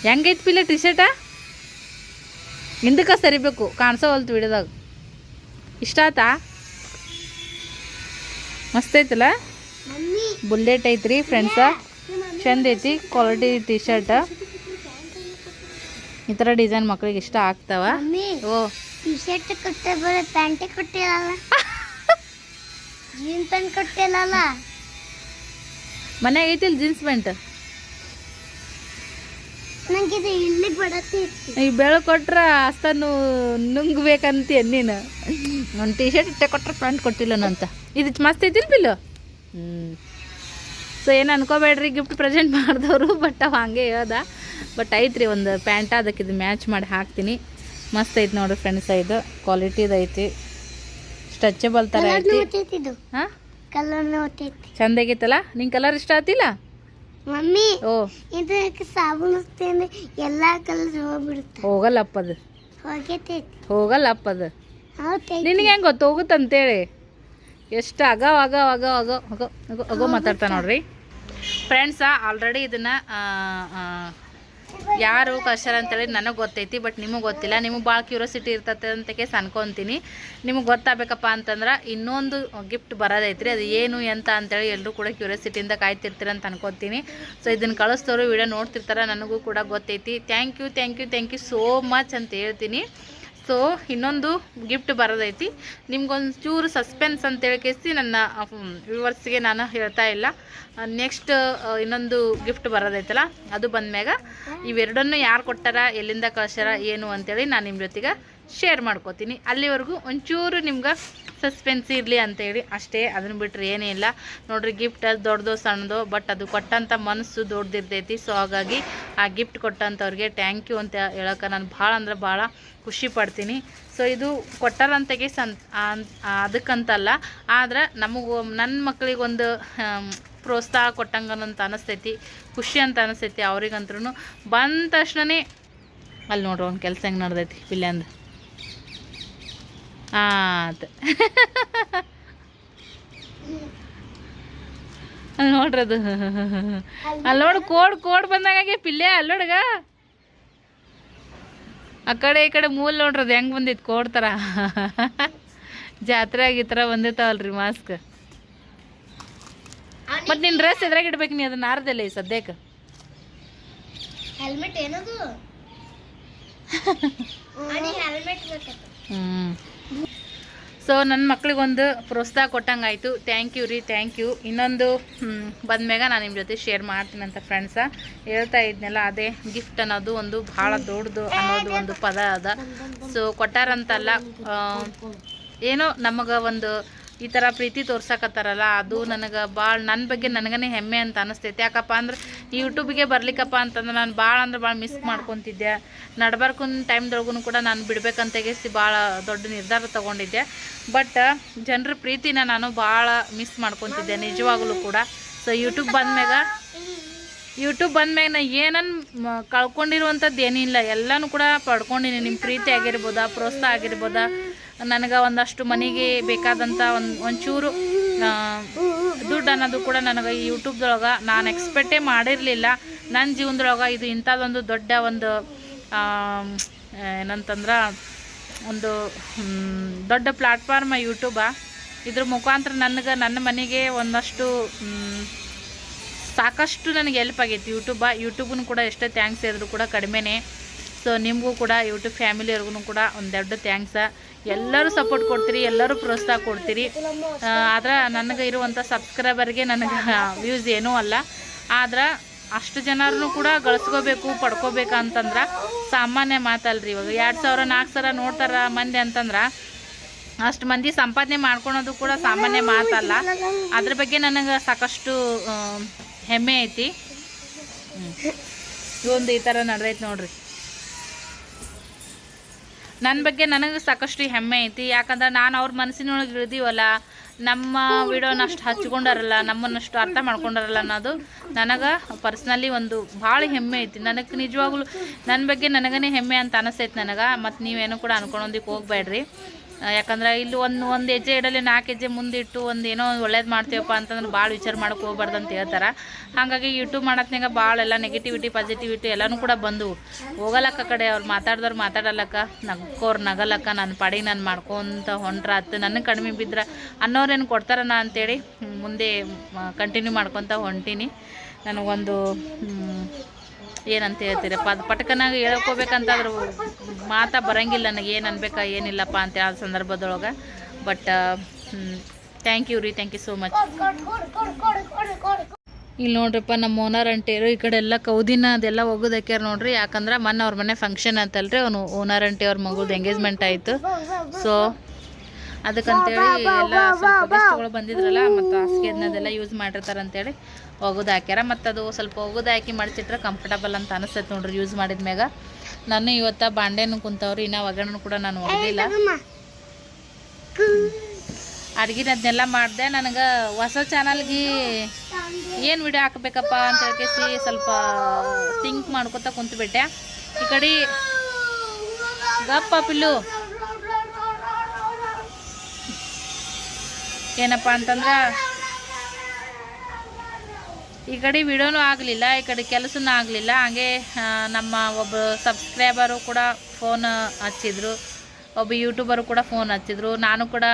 ಹೆಂಗೈತಿ ಪಿಲ್ಲ ಟಿ ಶರ್ಟ ಹಿಂದಕ್ಕೆ ಸರಿಬೇಕು ಕಾಣಿಸೋವಲ್ತು ವಿಡಿಯೋದಾಗ. ಇಷ್ಟ ಆತಾ? ಮಸ್ತ್ ಐತಲ್ಲ? ಬುಲ್ಲೆಟ್ ಐತ್ರಿ ಫ್ರೆಂಡ್ಸ ಚಂದ ಐತಿ ಕ್ವಾಲಿಟಿ ಟಿ ಶರ್ಟ್ ಈ ಥರ ಡಿಸೈನ್ ಮಕ್ಳಿಗೆ ಇಷ್ಟ ಆಗ್ತಾವ. ಓ. ಟಿ ಶರ್ಟ್ ಕೊಟ್ಟೆ ಬರೀ ಪ್ಯಾಂಟೇ ಕೊಟ್ಟಿರಲ್ಲ. ಜೀನ್ಸ್ ಪ್ಯಾಂಟ್ ಕೊಟ್ಟಿಲ್ಲ ಮನ್ಯಾಗ ಐತಿಲ್ ಜೀನ್ಸ್ ಪ್ಯಾಂಟ್ ನಂಗೆ ಇದು ಇಲ್ಲಿ ಬಡತೈತಿ ಈ ಬೆಳ ಕೊಟ್ರ ಅಷ್ಟನ್ನು ನುಂಗ್ಬೇಕಂತೀಯ ನೀನು. ನನ್ನ ಟಿ ಶರ್ಟ್ ಇಟ್ಟೆ ಕೊಟ್ರೆ ಪ್ಯಾಂಟ್ ಕೊಟ್ಟಿಲ್ಲ ಅಂತ ಇದು ಮಸ್ತ್ ಐತಿಲ್ ಬಿಲ್ಲು? ಹ್ಞೂ ಸೊ ಏನು ಅನ್ಕೋಬೇಡ್ರಿ ಗಿಫ್ಟ್ ಪ್ರೆಸೆಂಟ್ ಮಾಡಿದವರು ಬಟ್ ಅವ ಹಂಗೆ ಹೇಳ್ದ. ಬಟ್ ಐತ್ರಿ ಒಂದು ಪ್ಯಾಂಟ ಅದಕ್ಕೆ ಇದು ಮ್ಯಾಚ್ ಮಾಡಿ ಹಾಕ್ತೀನಿ. ಮಸ್ತ್ ಐತೆ ನೋಡ್ರಿ ಫ್ರೆಂಡ್ಸ್ ಇದು ಕ್ವಾಲಿಟಿದು ಐತಿ. ಸ್ಟ್ರೆಚಬಲ್ ಥರ ಐತಿ. ಇದು. ಹಾಂ? ಚಂದ ಆಗೈತಲ್ಲ? ನಿಂಗೆ ಕಲರ್ ಇಷ್ಟ ಆತಿಲ್ಲ? ಮಮ್ಮಿ ಓ. ಇದಕ್ಕೆ ಸಾಬೂನು ಎಲ್ಲಾ ಕಲರ್ ಹೋಗ್ಬಿಡುತ್ತೆ. ಹೋಗಲ್ಲಪ್ಪ ಅದು. ಹೋಗಲ್ಲಪ್ಪ ಅದು. ನಿನಗೆ ಹೆಂಗೆ ಗೊತ್ತು? ಹೋಗುತ್ತಂತೇಳಿ. ಎಷ್ಟು ಅಗ ಅಗ ಅಗ ಅಗೋ ಅಗೋ ಅಗೋ ಮಾತಾಡ್ತಾ ನೋಡ್ರಿ. ಫ್ರೆಂಡ್ಸ ಆಲ್ರೆಡಿ ಇದನ್ನು ಯಾರು ಕಳ್ಸ್ಯಾರ ಅಂತೇಳಿ ನನಗೆ ಗೊತ್ತೈತಿ ಬಟ್ ನಿಮಗೆ ಗೊತ್ತಿಲ್ಲ. ನಿಮಗೆ ಭಾಳ ಕ್ಯೂರಿಯಾಸಿಟಿ ಇರ್ತತೆ ಅಂತ ಕೇಸ್ ಅನ್ಕೊಂತೀನಿ ನಿಮಗೆ ಗೊತ್ತಾಗಬೇಕಪ್ಪ ಅಂತಂದ್ರೆ ಇನ್ನೊಂದು ಗಿಫ್ಟ್ ಬರೋದೈತ್ರಿ. ಅದು ಏನು, ಎಂತ ಅಂತೇಳಿ ಎಲ್ಲರೂ ಕೂಡ ಕ್ಯೂರಿಯಾಸಿಟಿಯಿಂದ ಕಾಯ್ತಿರ್ತೀರ ಅಂತ ಅನ್ಕೊತೀನಿ. ಸೊ ಇದನ್ನು ಕಳಿಸ್ತವ್ರು ವಿಡಿಯೋ ನೋಡ್ತಿರ್ತಾರೆ, ನನಗೂ ಕೂಡ ಗೊತ್ತೈತಿ. Thank you thank you thank you so much ಅಂತ ಹೇಳ್ತೀನಿ. ಸೊ ಇನ್ನೊಂದು ಗಿಫ್ಟ್ ಬರೋದೈತಿ. ನಿಮ್ಗೊಂದು ಚೂರು ಸಸ್ಪೆನ್ಸ್ ಅಂತ ಕೇಸಿ ನನ್ನ ವ್ಯೂವರ್ಸ್ಗೆ ನಾನು ಹೇಳ್ತಾ ಇಲ್ಲ. ನೆಕ್ಸ್ಟ್ ಇನ್ನೊಂದು ಗಿಫ್ಟ್ ಬರೋದೈತಲ್ಲ, ಅದು ಬಂದ ಮ್ಯಾಗ ಇವೆರಡನ್ನು ಯಾರು ಕೊಟ್ಟಾರ, ಎಲ್ಲಿಂದ ಕಳ್ಸ್ಯಾರ, ಏನು ಅಂತೇಳಿ ನಾನು ನಿಮ್ಮ ಜೊತೆಗೆ ಶೇರ್ ಮಾಡ್ಕೋತೀನಿ. ಅಲ್ಲಿವರೆಗೂ ಒಂಚೂರು ನಿಮ್ಗೆ ಸಸ್ಪೆನ್ಸ್ ಇರಲಿ ಅಂತೇಳಿ. ಅಷ್ಟೇ, ಅದನ್ನ ಬಿಟ್ಟರೆ ಏನೇ ಇಲ್ಲ. ನೋಡಿರಿ ಗಿಫ್ಟ್ ಅದು ದೊಡ್ಡದೋ, ಸಣ್ಣದೋ ಬಟ್ ಅದು ಕೊಟ್ಟಂಥ ಮನಸ್ಸು ದೊಡ್ಡದಿರ್ತೈತಿ ಸೊ ಹಾಗಾಗಿ ಆ ಗಿಫ್ಟ್ ಕೊಟ್ಟಂಥವ್ರಿಗೆ ಥ್ಯಾಂಕ್ ಯು ಅಂತ ಹೇಳೋಕೆ ನಾನು ಭಾಳ ಅಂದ್ರೆ ಭಾಳ ಖುಷಿ ಪಡ್ತೀನಿ. ಸೊ ಇದು ಕೊಟ್ಟಾರಂತೆಗೆ ಸನ್ ಅದಕ್ಕಂತಲ್ಲ. ಆದ್ರೆ ನಮಗೂ ನನ್ನ ಮಕ್ಕಳಿಗೊಂದು ಪ್ರೋತ್ಸಾಹ ಕೊಟ್ಟಂಗನಂತ ಅನಿಸ್ತೈತಿ, ಖುಷಿ ಅಂತ ಅನಿಸ್ತೈತಿ ಅವ್ರಿಗಂತ್ರೂ ಬಂದ ತಕ್ಷಣನೇ ಅಲ್ಲಿ ನೋಡ್ರಿ ಒಂದು ಕೆಲಸ ಹೆಂಗೆ ನಡ್ದೈತಿ ಪಿಲ್ಯಾಂದು ಆತ. ಅಲ್ಲಿ ನೋಡ್ರಿ ಅದು ಅಲ್ಲಿ ನೋಡು ಕೋಡ್ ಕೋಡ್ ಬಂದಾಗೆ ಪಿಲ್ಲೆ ಅಲ್ಲೋಡ್ಗ ಆ ಕಡೆ ಈ ಕಡೆ ಮೂಲ ನೋಡ್ರಿ ಅದು ಹೆಂಗೆ ಬಂದಿತ್ತು ಕೋಡ್ ಥರ ಜಾತ್ರೆ ಈ ಥರ ಬಂದಿರ್ತಾವಲ್ರಿ ಮಾಸ್ಕ್. ಮತ್ತು ನಿನ್ನ ಡ್ರೆಸ್ ಎದ್ರಾಗ ಇಡ್ಬೇಕು ನೀ ಅದನ್ನ ಆರ್ದಲ್ಲ ಈ ಸದ್ಯಕ್ಕೆ ಹೆಲ್ಮೆಟ್ ಏನದು? ಹೆಲ್ಮೆಟ್ ಸೊ ನನ್ನ ಮಕ್ಳಿಗೊಂದು ಪ್ರೋತ್ಸಾಹ ಕೊಟ್ಟಂಗಾಯ್ತು. ಥ್ಯಾಂಕ್ ಯು ರೀ ಥ್ಯಾಂಕ್ ಯು ಇನ್ನೊಂದು ಬಂದ್ಮ್ಯಾಗ ನಾನು ನಿಮ್ಮ ಜೊತೆ ಶೇರ್ ಮಾಡ್ತೀನಿ ಅಂತ ಫ್ರೆಂಡ್ಸ ಹೇಳ್ತಾ ಇದ್ನಲ್ಲ, ಅದೇ ಗಿಫ್ಟ್ ಅನ್ನೋದು ಒಂದು ಭಾಳ ದೊಡ್ಡದು ಅನ್ನೋದು ಒಂದು ಪದ ಅದ. ಸೊ ಕೊಟ್ಟಾರಂತಲ್ಲ ಏನೋ ನಮಗೆ ಒಂದು ಈ ಥರ ಪ್ರೀತಿ ತೋರ್ಸಕತ್ತಾರಲ್ಲ, ಅದು ನನಗೆ ಭಾಳ ನನ್ನ ಬಗ್ಗೆ ನನಗೇ ಹೆಮ್ಮೆ ಅಂತ ಅನಿಸ್ತೈತೆ. ಯಾಕಪ್ಪ ಅಂದ್ರೆ ಯೂಟ್ಯೂಬಿಗೆ ಬರ್ಲಿಕ್ಕಪ್ಪ ಅಂತಂದ್ರೆ ನಾನು ಭಾಳ ಅಂದ್ರೆ ಭಾಳ ಮಿಸ್ ಮಾಡ್ಕೊತಿದ್ದೆ. ನಡ್ಬಾರ್ಕೊಂದು ಟೈಮ್ದೊಳಗೂ ಕೂಡ ನಾನು ಬಿಡ್ಬೇಕಂತೆಗೆಸಿ ಭಾಳ ದೊಡ್ಡ ನಿರ್ಧಾರ ತೊಗೊಂಡಿದ್ದೆ. ಬಟ್ ಜನರ ಪ್ರೀತಿನ ನಾನು ಭಾಳ ಮಿಸ್ ಮಾಡ್ಕೊತಿದ್ದೆ ನಿಜವಾಗ್ಲೂ ಕೂಡ. ಸೊ ಯೂಟ್ಯೂಬ್ ಬಂದ್ಮ್ಯಾಗ ಯೂಟ್ಯೂಬ್ ಬಂದ್ಮ್ಯಾಗ ನಾ ಏನನ್ನು ಕಳ್ಕೊಂಡಿರುವಂಥದ್ದು ಏನಿಲ್ಲ. ಎಲ್ಲನೂ ಕೂಡ ಪಡ್ಕೊಂಡಿನಿ. ನಿಮ್ಮ ಪ್ರೀತಿ ಆಗಿರ್ಬೋದಾ, ಪ್ರೋತ್ಸಾಹ ಆಗಿರ್ಬೋದಾ. ನನಗೆ ಒಂದಷ್ಟು ಮನೆಗೆ ಬೇಕಾದಂಥ ಒಂದು ಒಂಚೂರು ದುಡ್ಡು ಅನ್ನೋದು ಕೂಡ ನನಗೆ ಈ ಯೂಟ್ಯೂಬ್ದೊಳಗೆ ನಾನು ಎಕ್ಸ್ಪೆಕ್ಟೇ ಮಾಡಿರಲಿಲ್ಲ. ನನ್ನ ಜೀವನದೊಳಗೆ ಇದು ಇಂಥದ್ದೊಂದು ದೊಡ್ಡ ಒಂದು ಏನಂತಂದ್ರೆ, ಒಂದು ದೊಡ್ಡ ಪ್ಲಾಟ್ಫಾರ್ಮ್ ಯೂಟ್ಯೂಬ ಇದ್ರ ಮುಖಾಂತರ ನನಗೆ ನನ್ನ ಮನೆಗೆ ಒಂದಷ್ಟು ಸಾಕಷ್ಟು ನನಗೆ ಹೆಲ್ಪ್ ಆಗೈತಿ ಯೂಟ್ಯೂಬ ಯೂಟ್ಯೂಬನ್ನು ಕೂಡ ಎಷ್ಟೇ ಥ್ಯಾಂಕ್ಸ್ ಹೇಳಿದ್ರು ಕೂಡ ಕಡಿಮೆನೇ. ಸೊ ನಿಮಗೂ ಕೂಡ ಯೂಟ್ಯೂಬ್ ಫ್ಯಾಮಿಲಿಯವ್ರಿಗೂ ಕೂಡ ಒಂದು ದೊಡ್ಡ ಥ್ಯಾಂಕ್ಸ ಎಲ್ಲರೂ ಸಪೋರ್ಟ್ ಕೊಡ್ತೀರಿ, ಎಲ್ಲರೂ ಪ್ರೋತ್ಸಾಹ ಕೊಡ್ತೀರಿ. ಆದ್ರೆ ನನಗೆ ಇರುವಂಥ ಸಬ್ಸ್ಕ್ರೈಬರ್ಗೆ ನನಗೆ ವ್ಯೂಸ್ ಏನೂ ಅಲ್ಲ. ಆದ್ರೆ ಅಷ್ಟು ಜನರನ್ನು ಕೂಡ ಗಳಿಸ್ಕೋಬೇಕು, ಪಡ್ಕೋಬೇಕು ಅಂತಂದ್ರೆ ಸಾಮಾನ್ಯ ಮಾತಲ್ರಿ ಇವಾಗ. ಎರಡು ಸಾವಿರ ನಾಲ್ಕು ಸಾವಿರ ನೋಡ್ತಾರ ಮಂದಿ ಅಂತಂದ್ರೆ ಅಷ್ಟು ಮಂದಿ ಸಂಪಾದನೆ ಮಾಡ್ಕೊಳೋದು ಕೂಡ ಸಾಮಾನ್ಯ ಮಾತಲ್ಲ. ಅದ್ರ ಬಗ್ಗೆ ನನಗೆ ಸಾಕಷ್ಟು ಹೆಮ್ಮೆ ಐತಿ. ಒಂದು ಈ ಥರ ನಡೆದೈತೆ ನೋಡ್ರಿ. ನನ್ನ ಬಗ್ಗೆ ನನಗೆ ಸಾಕಷ್ಟು ಹೆಮ್ಮೆ ಐತಿ. ಯಾಕಂದ್ರೆ ನಾನು ಅವ್ರ ಮನಸ್ಸಿನೊಳಗೆ ಇಳಿದೀವಲ್ಲ, ನಮ್ಮ ವಿಡಿಯೋನ ಅಷ್ಟು ಹಚ್ಕೊಂಡಾರಲ್ಲ ನಮ್ಮನ್ನಷ್ಟು ಅರ್ಥ ಮಾಡ್ಕೊಂಡಾರಲ್ಲ ಅನ್ನೋದು ನನಗೆ ಪರ್ಸ್ನಲಿ ಒಂದು ಭಾಳ ಹೆಮ್ಮೆ ಐತಿ. ನನಗೆ ನಿಜವಾಗ್ಲೂ ನನ್ನ ಬಗ್ಗೆ ನನಗೇ ಹೆಮ್ಮೆ ಅಂತ ಅನಿಸ್ತೈತಿ ನನಗೆ. ಮತ್ತು ನೀವೇನು ಕೂಡ ಅನ್ಕೊಳೋದಕ್ಕೆ ಹೋಗ್ಬೇಡ್ರಿ. ಯಾಕಂದ್ರೆ ಇಲ್ಲಿ ಒಂದು ಒಂದು ಹೆಜ್ಜೆ ಇಡಲಿ, ನಾಲ್ಕು ಹೆಜ್ಜೆ ಮುಂದಿಟ್ಟು ಒಂದು ಏನೋ ಒಳ್ಳೇದು ಮಾಡ್ತೀವಪ್ಪ ಅಂತಂದ್ರೆ ಭಾಳ ವಿಚಾರ ಮಾಡಕ್ಕೆ ಹೋಗ್ಬಾರ್ದು ಅಂತ ಹೇಳ್ತಾರೆ. ಹಾಗಾಗಿ ಯೂಟ್ಯೂಬ್ ಮಾಡತ್ನಾಗ ಭಾಳ ಎಲ್ಲ ನೆಗೆಟಿವಿಟಿ ಪಾಸಿಟಿವಿಟಿ ಎಲ್ಲನೂ ಕೂಡ ಬಂದು ಹೋಗಲಕ್ಕ ಕಡೆ ಅವ್ರು ಮಾತಾಡ್ದವ್ರು ಮಾತಾಡಲಕ್ಕ, ನಗ್ಕೋರು ನಗಲಕ್ಕ ನನ್ನ ಪಾಡಿಗೆ ನಾನು ಮಾಡ್ಕೊತ ಹೊಂಟ್ರ ಆತು ನನಗೆ ಕಡಿಮೆ ಬಿದ್ರೆ ಅನ್ನೋರೇನು ಕೊಡ್ತಾರನ ಅಂತೇಳಿ ಮುಂದೆ ಕಂಟಿನ್ಯೂ ಮಾಡ್ಕೊತ ಹೊಂಟೀನಿ. ನನಗೊಂದು ಏನಂತ ಹೇಳ್ತೀರಪ್ಪ? ಅದು ಪಟಕನಾಗ ಹೇಳ್ಕೋಬೇಕಂತಾದ್ರೂ ಮಾತಾ ಬರಂಗಿಲ್ಲ ನನಗೆ. ಏನು ಅನ್ಬೇಕಾ, ಏನಿಲ್ಲಪ್ಪ ಅಂತ ಆ ಸಂದರ್ಭದೊಳಗೆ. ಬಟ್ ಥ್ಯಾಂಕ್ ಯು ರೀ ಥ್ಯಾಂಕ್ ಯು ಸೋ ಮಚ್ ಇಲ್ಲಿ ನೋಡ್ರಪ್ಪ, ನಮ್ಮ ಓನರ್ ಅಂಟಿಯರು ಈ ಕಡೆ ಎಲ್ಲ ಕೌದಿನ ಅದೆಲ್ಲ ಹೋಗೋದಕ್ಕೆ ನೋಡ್ರಿ. ಯಾಕಂದ್ರೆ ಮೊನ್ನೆ ಅವ್ರ ಮನೆ ಫಂಕ್ಷನ್ ಅಂತಲ್ರಿ, ಅವನು ಓನರ್ ಅಂಟಿ ಅವ್ರ ಮಗುದು ಎಂಗೇಜ್ಮೆಂಟ್ ಆಯಿತು. ಸೊ ಅದಕ್ಕಂತೇಳಿ ಎಲ್ಲ ಸ್ವಲ್ಪ ಬಂದಿದ್ರಲ್ಲ, ಮತ್ತು ಹಾಸಿಗೆ ಅದನ್ನೆಲ್ಲ ಯೂಸ್ ಮಾಡಿರ್ತಾರೆ ಅಂತೇಳಿ ಒಗದು ಹಾಕ್ಯಾರ. ಮತ್ತು ಅದು ಸ್ವಲ್ಪ ಒಗದು ಹಾಕಿ ಮಡಿಸಿಟ್ರೆ ಕಂಫರ್ಟಬಲ್ ಅಂತ ಅನಿಸ್ತೈತೆ ನೋಡ್ರಿ ಯೂಸ್ ಮಾಡಿದ ಮ್ಯಾಗ. ನಾನು ಇವತ್ತು ಬಾಂಡೆನೂ ಕುಂತವ್ರಿ, ಇನ್ನು ಒಗ್ಗರಣೆ ಕೂಡ ನಾನು ಒಗ್ದಿಲ್ಲ. ಅಡ್ಗಿನ ಅದನ್ನೆಲ್ಲ ಮಾಡಿದೆ. ನನಗೆ ಹೊಸ ಚಾನಲ್ಗೆ ಏನು ವಿಡಿಯೋ ಹಾಕಬೇಕಪ್ಪ ಅಂತ ಹೇಳ್ಕೇಸಿ ಸ್ವಲ್ಪ ಥಿಂಕ್ ಮಾಡ್ಕೊತ ಕುಂತುಬಿಟ್ಟೆ. ಈ ಕಡೆ ಗಪ್ಪ ಪಿಲ್ಲು. ಏನಪ್ಪ ಅಂತಂದ್ರೆ ಈ ಕಡೆ ವಿಡಿಯೋನೂ ಆಗಲಿಲ್ಲ, ಈ ಕಡೆ ಕೆಲಸನೂ ಆಗಲಿಲ್ಲ. ಹಾಗೆ ನಮ್ಮ ಒಬ್ಬ ಸಬ್ಸ್ಕ್ರೈಬರು ಕೂಡ ಫೋನ್ ಹಚ್ಚಿದ್ರು. ಒಬ್ಬ ಯೂಟ್ಯೂಬರು ಕೂಡ ಫೋನ್ ಹಚ್ಚಿದ್ರು. ನಾನು ಕೂಡ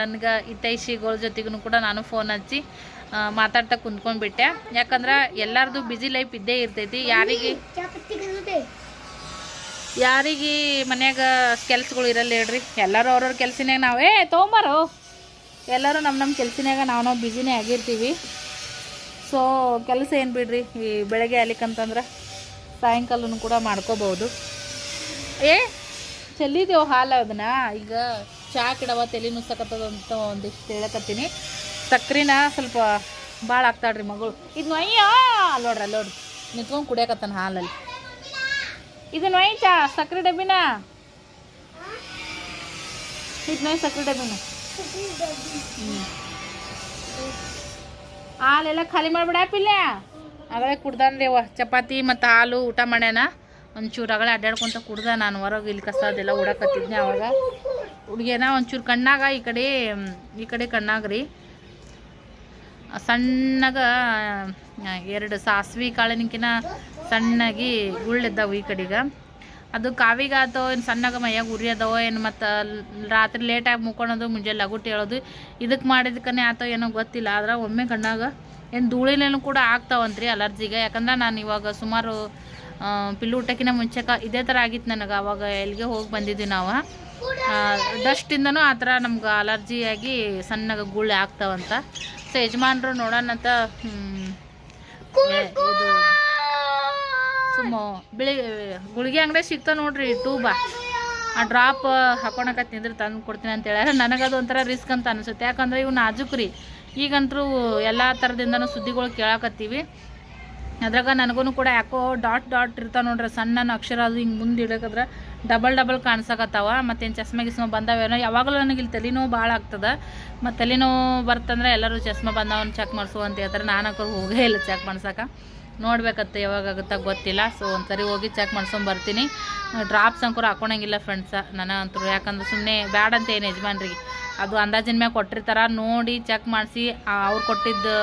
ನನಗೆ ಹಿತೈಷಿಗಳ ಜೊತೆಗೂ ಕೂಡ ನಾನು ಫೋನ್ ಹಚ್ಚಿ ಮಾತಾಡ್ತಾ ಕುಂತ್ಕೊಂಡ್ಬಿಟ್ಟೆ. ಯಾಕಂದ್ರೆ ಎಲ್ಲರದು ಬ್ಯುಸಿ ಲೈಫ್ ಇದ್ದೇ ಇರ್ತೈತಿ. ಯಾರಿಗೆ ಯಾರಿಗೆ ಮನ್ಯಾಗ ಕೆಲ್ಸಗಳು ಇರಲ್ಲ ಹೇಳ್ರಿ. ಎಲ್ಲರೂ ಅವ್ರವ್ರ ಕೆಲ್ಸನಾಗ ನಾವೇ ತೊಗೊಂಬಾರೋ. ಎಲ್ಲರೂ ನಮ್ಮ ನಮ್ಮ ಕೆಲ್ಸನಾಗ ನಾವು ನಾವು ಬ್ಯುಸಿನೇ ಆಗಿರ್ತೀವಿ. ಸೊ ಕೆಲಸ ಏನು ಬಿಡ್ರಿ? ಈ ಬೆಳಗ್ಗೆ ಅಲಿಕ್ಕಂತಂದ್ರೆ ಸಾಯಂಕಾಲನೂ ಕೂಡ ಮಾಡ್ಕೋಬೋದು ಏ ಚೆಲ್ಲಿದೇವು ಹಾಲು ಅದನ್ನ? ಈಗ ಚಾ ಕಿಡವ ತಲೆ ಸಕತ್ತದಂತ ಒಂದಿಷ್ಟು ಹೇಳಕತ್ತೀನಿ. ಸಕ್ಕರೆನ ಸ್ವಲ್ಪ ಭಾಳ ಆಗ್ತಾಳ್ರಿ ಮಗಳು. ಇದು ನೊಯ್ಯ? ಅಲ್ಲಿ ನೋಡ್ರಿ ಅಲ್ಲಿ ನಿಂತ್ಕೊಂಡು ಕುಡಿಯಕತ್ತಾನ ಹಾಲಲ್ಲಿ. ಇದು ನೊಯ್ ಚಾ ಸಕ್ಕರೆ ಡಬ್ಬಿನ? ಇದು ನೊಯ್ ಸಕ್ಕರೆ ಡಬ್ಬಿನ. ಹ್ಞೂ ಹಾಲೆಲ್ಲ ಖಾಲಿ ಮಾಡ್ಬಿಡ ಪಿಲ್ಲ. ಅಗಳೇ ರೀ ಅವ ಚಪಾತಿ ಮತ್ತು ಹಾಲು ಊಟ ಮಾಡ್ಯಾನ. ಒಂಚೂರು ಅಗಳ ಅಡ್ಡಾಡ್ಕೊಂತ ಕುಡ್ದ ನಾನು ಹೊರಗೆ ಇಲ್ಲಿ ಕಸ ಅದೆಲ್ಲ ಉಡಕತ್ತಿದ್ನೆ ಅವಾಗ. ಹುಡುಗಿಯನ ಒಂಚೂರು ಕಣ್ಣಾಗ ಈ ಕಡೆ ಈ ಕಡೆ ಕಣ್ಣಾಗ ರೀ. ಸಣ್ಣಗ ಎರಡು ಸಾಸ್ವಿ ಕಾಳಿನಕಿನ ಸಣ್ಣಗಿ ಗುಳ್ಳೆದ್ದಾವು ಈ ಕಡೆಗೆ. ಅದು ಕಾವಿಗಾತೋ, ಏನು ಸಣ್ಣಗೆ ಮೈಯಾಗ ಉರಿಯೋದವೋ, ಏನು ಮತ್ತು ರಾತ್ರಿ ಲೇಟಾಗಿ ಮುಕ್ಕೊಳೋದು ಮುಂಜಾನೆ ಲಗುಟ್ ಹೇಳೋದು ಇದಕ್ಕೆ ಮಾಡಿದಕ್ಕನೇ ಆತೋ ಏನೋ ಗೊತ್ತಿಲ್ಲ. ಆದ್ರೆ ಒಮ್ಮೆ ಕಣ್ಣಾಗ ಏನು ಧೂಳಿನೇನು ಕೂಡ ಆಗ್ತಾವಂತ್ರಿ ಅಲರ್ಜಿಗೆ. ಯಾಕಂದ್ರೆ ನಾನು ಇವಾಗ ಸುಮಾರು ಪಿಲ್ಲು ಊಟಕ್ಕಿಂತ ಮುಂಚೆಕ ಇದೇ ಥರ ಆಗಿತ್ತು ನನಗೆ. ಅವಾಗ ಎಲ್ಲಿಗೆ ಹೋಗಿ ಬಂದಿದ್ವಿ ನಾವು. ಡಸ್ಟಿಂದನೂ ಆ ಥರ ನಮ್ಗೆ ಅಲರ್ಜಿಯಾಗಿ ಸಣ್ಣಗ ಗುಳ್ಳೆ ಆಗ್ತಾವಂತ. ಸೊ, ಯಜಮಾನರು ನೋಡೋಣಂತ ಇದು ಸುಮ್ಮ, ಬಿಳಿ, ಗುಳಿಗೆ ಅಂಗಡಿ ಸಿಗ್ತಾವ ನೋಡ್ರಿ ಟೂಬ ಆ ಡ್ರಾಪ್ ಹಾಕೊಳಕತ್ ತಿಂದ್ರೆ ತಂದು ಕೊಡ್ತೀನಿ ಅಂತ ಹೇಳ್ಯಾರ. ನನಗದು ಒಂಥರ ರಿಸ್ಕ್ ಅಂತ ಅನಿಸುತ್ತೆ. ಯಾಕಂದ್ರೆ ಇವು ನಾಜುಕ್ ರೀ ಈಗಂತರೂ ಎಲ್ಲ ಥರದಿಂದನೂ ಸುದ್ದಿಗಳು ಕೇಳಾಕತ್ತೀವಿ. ಅದ್ರಾಗ ನನಗೂ ಕೂಡ ಯಾಕೋ ಡಾಟ್ ಡಾಟ್ ಇರ್ತಾವ ನೋಡ್ರಿ ಸಣ್ಣ ಅಕ್ಷರ ಅದು ಹಿಂಗೆ ಮುಂದೆ ಇಡೋಕಂದ್ರೆ ಡಬಲ್ ಡಬಲ್ ಕಾಣಿಸಕತ್ತಾವ. ಮತ್ತೇನು ಚಸ್ಮಾ ಗಿಸ್ಮ ಬಂದಾವೇನೋ, ಯಾವಾಗಲೂ ನನಗೆ ಇಲ್ಲಿ ತಲೆನೋವು ಭಾಳ ಆಗ್ತದೆ. ಮತ್ತು ತಲೆನೋವು ಬರ್ತಂದ್ರೆ ಎಲ್ಲರೂ ಚಸ್ಮ ಬಂದವನ್ನ ಚೆಕ್ ಮಾಡಿಸು ಅಂತ ಹೇಳ್ತಾರೆ. ನಾನು ಹೋಗೇ ಇಲ್ಲ ಚೆಕ್ ಮಾಡ್ಸಕ್ಕೆ ನೋಡ್ಬೇಕತ್ತೆ ಯಾವಾಗ ಆಗುತ್ತಾ ಗೊತ್ತಿಲ್ಲ. ಸೊ ಒಂದ್ಸರಿ ಹೋಗಿ ಚೆಕ್ ಮಾಡ್ಸ್ಕೊಂಡು ಬರ್ತೀನಿ. ಡ್ರಾಪ್ಸ್ ಅಂಕರು ಹಾಕೊಳಂಗಿಲ್ಲ ಫ್ರೆಂಡ್ಸ ನನಗಂತರು ಯಾಕಂದ್ರೆ ಸುಮ್ಮನೆ ಬ್ಯಾಡ ಅಂತ ಏನು ಯಜಮಾನ್ರಿಗೆ ಅದು ಅಂದಾಜಿನ ಮ್ಯಾಗ ಕೊಟ್ಟಿರ್ತಾರ. ನೋಡಿ ಚೆಕ್ ಮಾಡಿಸಿ ಅವ್ರು ಕೊಟ್ಟಿದ್ದು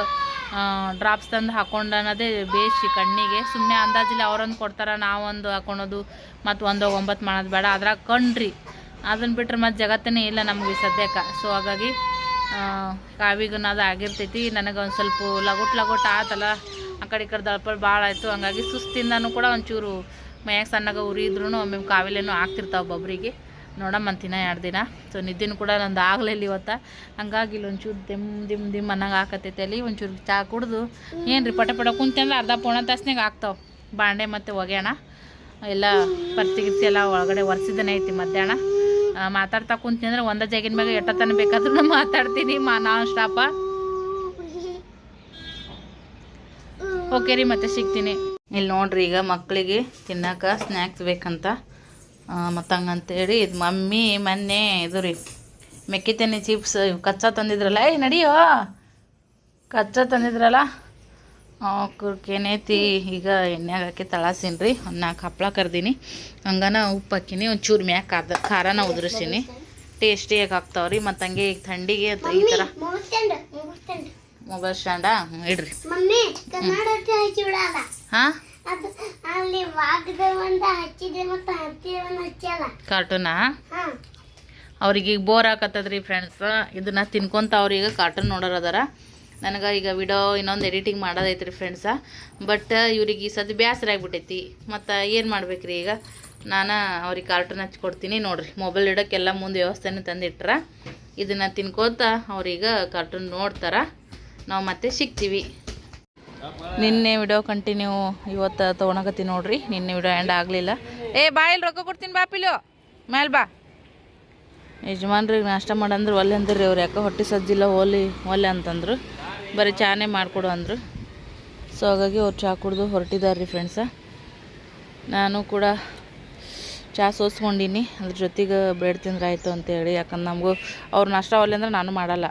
ಡ್ರಾಪ್ಸ್ ತಂದು ಹಾಕೊಂಡು ಅನ್ನೋದೇ ಬೇಸಿ ಕಣ್ಣಿಗೆ. ಸುಮ್ಮನೆ ಅಂದಾಜಿಲ್ಲ ಅವರೊಂದು ಕೊಡ್ತಾರೆ, ನಾವೊಂದು ಹಾಕೊಳೋದು, ಮತ್ತು ಒಂದು ಒಂಬತ್ತು ಮಾಡೋದು ಬೇಡ. ಅದ್ರಾಗ ಕಣ್ರಿ. ಅದನ್ನು ಬಿಟ್ಟರೆ ಮತ್ತು ಜಗತ್ತೇ ಇಲ್ಲ ನಮಗೆ ಸದ್ಯಕ್ಕೆ. ಸೊ ಹಾಗಾಗಿ ಕಾವಿಗೂ ಅದು ಆಗಿರ್ತೈತಿ. ನನಗೆ ಒಂದು ಸ್ವಲ್ಪ ಲಗುಟ್ ಲಗುಟ್ ಆತಲ್ಲ. ಕಡೆ ಈ ಕಡೆ ದಳಪಲ್ ಭಾಳ ಆಯಿತು. ಹಂಗಾಗಿ ಸುಸ್ತಿಂದನೂ ಕೂಡ ಒಂಚೂರು ಮೈಯಾಗ ಸಣ್ಣಗೆ ಉರಿ ಇದ್ರೂ ಒಮ್ಮೆ ಕಾವಿಲೇನೂ ಆಗ್ತಿರ್ತಾವೆ ಒಬ್ಬೊಬ್ಬರಿಗೆ ನೋಡಮ್ಮಂತಿನ ಎರಡು ದಿನ. ಸೊ ನಿದ್ದಿನ ಕೂಡ ನಂದು ಆಗಲಿಲ್ಲ ಇವತ್ತು. ಹಂಗಾಗಿ ಇಲ್ಲಿ ಒಂಚೂರು ದಿಮ್ ದಿಮ್ ದಿಮ್ ಅನ್ನಂಗೆ ಆಕತೈತೆ ಅಲ್ಲಿ. ಒಂಚೂರು ಚಹಾ ಕುಡ್ದು. ಏನು ರೀ ಪಟ ಪಟ ಕುಂತಂದ್ರೆ ಅರ್ಧ ಪೋಣ ತಾಸ್ನಾಗ ಆಗ್ತಾವೆ. ಬಾಂಡೆ ಮತ್ತು ಒಗೆಯಣ. ಎಲ್ಲ ಪರ್ತಿ ಗಿರ್ತಿ ಎಲ್ಲ ಒಳಗಡೆ ಒರೆಸಿದನೇ ಐತಿ ಮಧ್ಯಾಹ್ನ. ಮಾತಾಡ್ತಾ ಕುಂತೀನಿ ಅಂದ್ರೆ ಒಂದೇ ಜಾಗಿನ ಮ್ಯಾಗ ಎಷ್ಟೊತ್ತನ ಬೇಕಾದ್ರೂ ಮಾತಾಡ್ತೀನಿ. ಮಾ, ನಾನು ಸ್ಟಾಪ ಓಕೆ ರೀ ಮತ್ತೆ ಸಿಗ್ತೀನಿ. ಇಲ್ಲಿ ನೋಡ್ರಿ ಈಗ ಮಕ್ಕಳಿಗೆ ತಿನ್ನಕ ಸ್ನ್ಯಾಕ್ಸ್ ಬೇಕಂತ. ಮತ್ತು ಹಂಗಂತೇಳಿ ಇದು ಮಮ್ಮಿ ಮೊನ್ನೆ ಇದು ರೀ ಮೆಕ್ಕಿತೆನೆ ಚಿಪ್ಸ್ ಕಚ್ಚಾ ತಂದಿದ್ರಲ್ಲ. ಏ ನಡಿಯೋ? ಕಚ್ಚಾ ತಂದಿದ್ರಲ್ಲ? ಕುರ್ಕೇನೈತಿ ಈಗ ಎಣ್ಣೆಗೆ ಹಾಕಿ ತಳಾಸೀನಿ ರೀ. ಒಂದು ನಾಲ್ಕು ಹಪ್ಪಳ ಕರ್ದೀನಿ. ಹಂಗನ ಉಪ್ಪು ಹಾಕಿನಿ ಒಂಚೂರು ಮ್ಯಾಕ್ ಖಾರ ಖಾರನ ಉದುರಿಸೀನಿ ಟೇಸ್ಟಿಯಾಗಿ ಹಾಕ್ತಾವ್ರಿ ಮತ್ತು ಹಂಗೆ ಈಗ ಥಂಡಿಗೆ ಈ ಥರ. ಮೊಬೈಲ್ ಸ್ಟ್ಯಾಂಡ ಇಡ್ರಿ. ಹಾಂ? ಕಾರ್ಟೂನಾ ಅವ್ರಿಗೆ ಈಗ ಬೋರ್ ಹಾಕತ್ತದ್ರಿ ಫ್ರೆಂಡ್ಸ್ ಇದನ್ನ ತಿನ್ಕೊಂತ ಅವ್ರೀಗ ಕಾರ್ಟೂನ್ ನೋಡೋರದಾರ ನನಗೆ ಈಗ ವಿಡಿಯೋ ಇನ್ನೊಂದು ಎಡಿಟಿಂಗ್ ಮಾಡೋದೈತ್ರಿ ಫ್ರೆಂಡ್ಸ ಬಟ್ ಇವ್ರಿಗೆ ಈ ಸದ್ಯ ಬೇಸರ ಆಗ್ಬಿಟ್ಟೈತಿ. ಮತ್ತು ಏನು ಮಾಡ್ಬೇಕ್ರಿ ಈಗ? ನಾನು ಅವ್ರಿಗೆ ಕಾರ್ಟೂನ್ ಹಚ್ಕೊಡ್ತೀನಿ ನೋಡಿರಿ ನೋಡ್ರಿ. ಮೊಬೈಲ್ ಇಡೋಕ್ಕೆಲ್ಲ ಮುಂದೆ ವ್ಯವಸ್ಥೆನೂ ತಂದಿಟ್ರ. ಇದನ್ನು ತಿನ್ಕೋತ ಅವ್ರೀಗ ಕಾರ್ಟೂನ್ ನೋಡ್ತಾರ. ನಾವು ಮತ್ತೆ ಸಿಗ್ತೀವಿ. ನಿನ್ನೆ ವಿಡಿಯೋ ಕಂಟಿನ್ಯೂ ಇವತ್ತು ತೊಗೊಳಕತ್ತೀನಿ ನೋಡ್ರಿ. ನಿನ್ನೆ ವಿಡಿಯೋ ಎಂಡ್ ಆಗಲಿಲ್ಲ. ಏ ಬಾಯಲ್ಲಿ ರೊಕ್ಕ ಕೊಡ್ತೀನಿ ಬಾ ಪಿಲು. ಮೇಲ್ ಬಾ. ಯಜಮಾನ್ರಿಗೆ ನಾಷ್ಟ ಮಾಡಂದ್ರೆ, ಒಲ್ಲೆ ಅಂದ್ರಿ ಅವ್ರು ಯಾಕೆ ಹೊಟ್ಟೆ ಸಜ್ಜಿಲ್ಲ ಹೋಲಿ ಒಲ್ಲೆ ಅಂತಂದ್ರು. ಬರೀ ಚಾನೇ ಮಾಡಿಕೊಡು ಅಂದರು. ಸೊ ಹಾಗಾಗಿ ಅವ್ರು ಚಹಾ ಕುಡ್ದು ಹೊರಟಿದ್ದಾರೆ ರೀ ಫ್ರೆಂಡ್ಸ ನಾನು ಕೂಡ ಚಹಾ ಸೋಸ್ಕೊಂಡೀನಿ. ಅದ್ರ ಜೊತೆಗೆ ಬ್ರೆಡ್ ತಿಂದ್ರೆ ಆಯಿತು ಅಂತೇಳಿ. ಯಾಕಂದ್ರೆ ನಮಗೂ ಅವ್ರು ನಾಷ್ಟ ಒಲ್ಲೆ ಅಂದ್ರೆ ನಾನು ಮಾಡಲ್ಲ.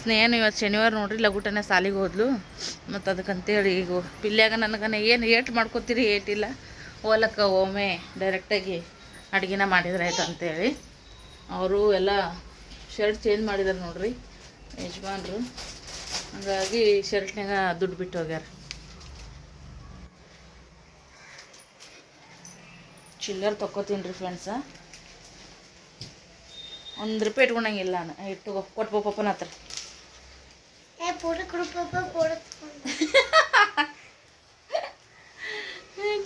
ಸ್ನೇಹನು ಇವತ್ತು ಶನಿವಾರ ನೋಡ್ರಿ ಲಗುಟನೆ ಸಾಲಿಗೆ ಹೋದ್ಲು. ಮತ್ತು ಅದಕ್ಕಂತೇಳಿ ಈಗ ಪಿಲ್ಯಾಗ ನನಗನ ಏನು ಏಟ್ ಮಾಡ್ಕೋತೀರಿ ಏಟಿಲ್ಲ. ಹೋಲಕ್ಕ ಒಮ್ಮೆ ಡೈರೆಕ್ಟಾಗಿ ಅಡುಗೆನ ಮಾಡಿದ್ರೆ ಆಯ್ತು ಅಂತೇಳಿ. ಅವರು ಎಲ್ಲ ಶರ್ಟ್ ಚೇಂಜ್ ಮಾಡಿದಾರೆ ನೋಡ್ರಿ, ಯಜಮಾನ್ರು. ಹಾಗಾಗಿ ಶರ್ಟ್ನಾಗ ದುಡ್ಡು ಬಿಟ್ಟು ಹೋಗ್ಯಾರ. ಚಿಲ್ಲರ್ ತೊಕ್ಕೋತೀನಿ ರೀ ಫ್ರೆಂಡ್ಸ ಒಂದು ರೂಪಾಯಿ ಇಟ್ಕೊಂಡಂಗಿಲ್ಲ ನಾನು. ಇಟ್ಟು ಕೊಟ್ಟು ಪಪ್ಪನ ಹತ್ರ.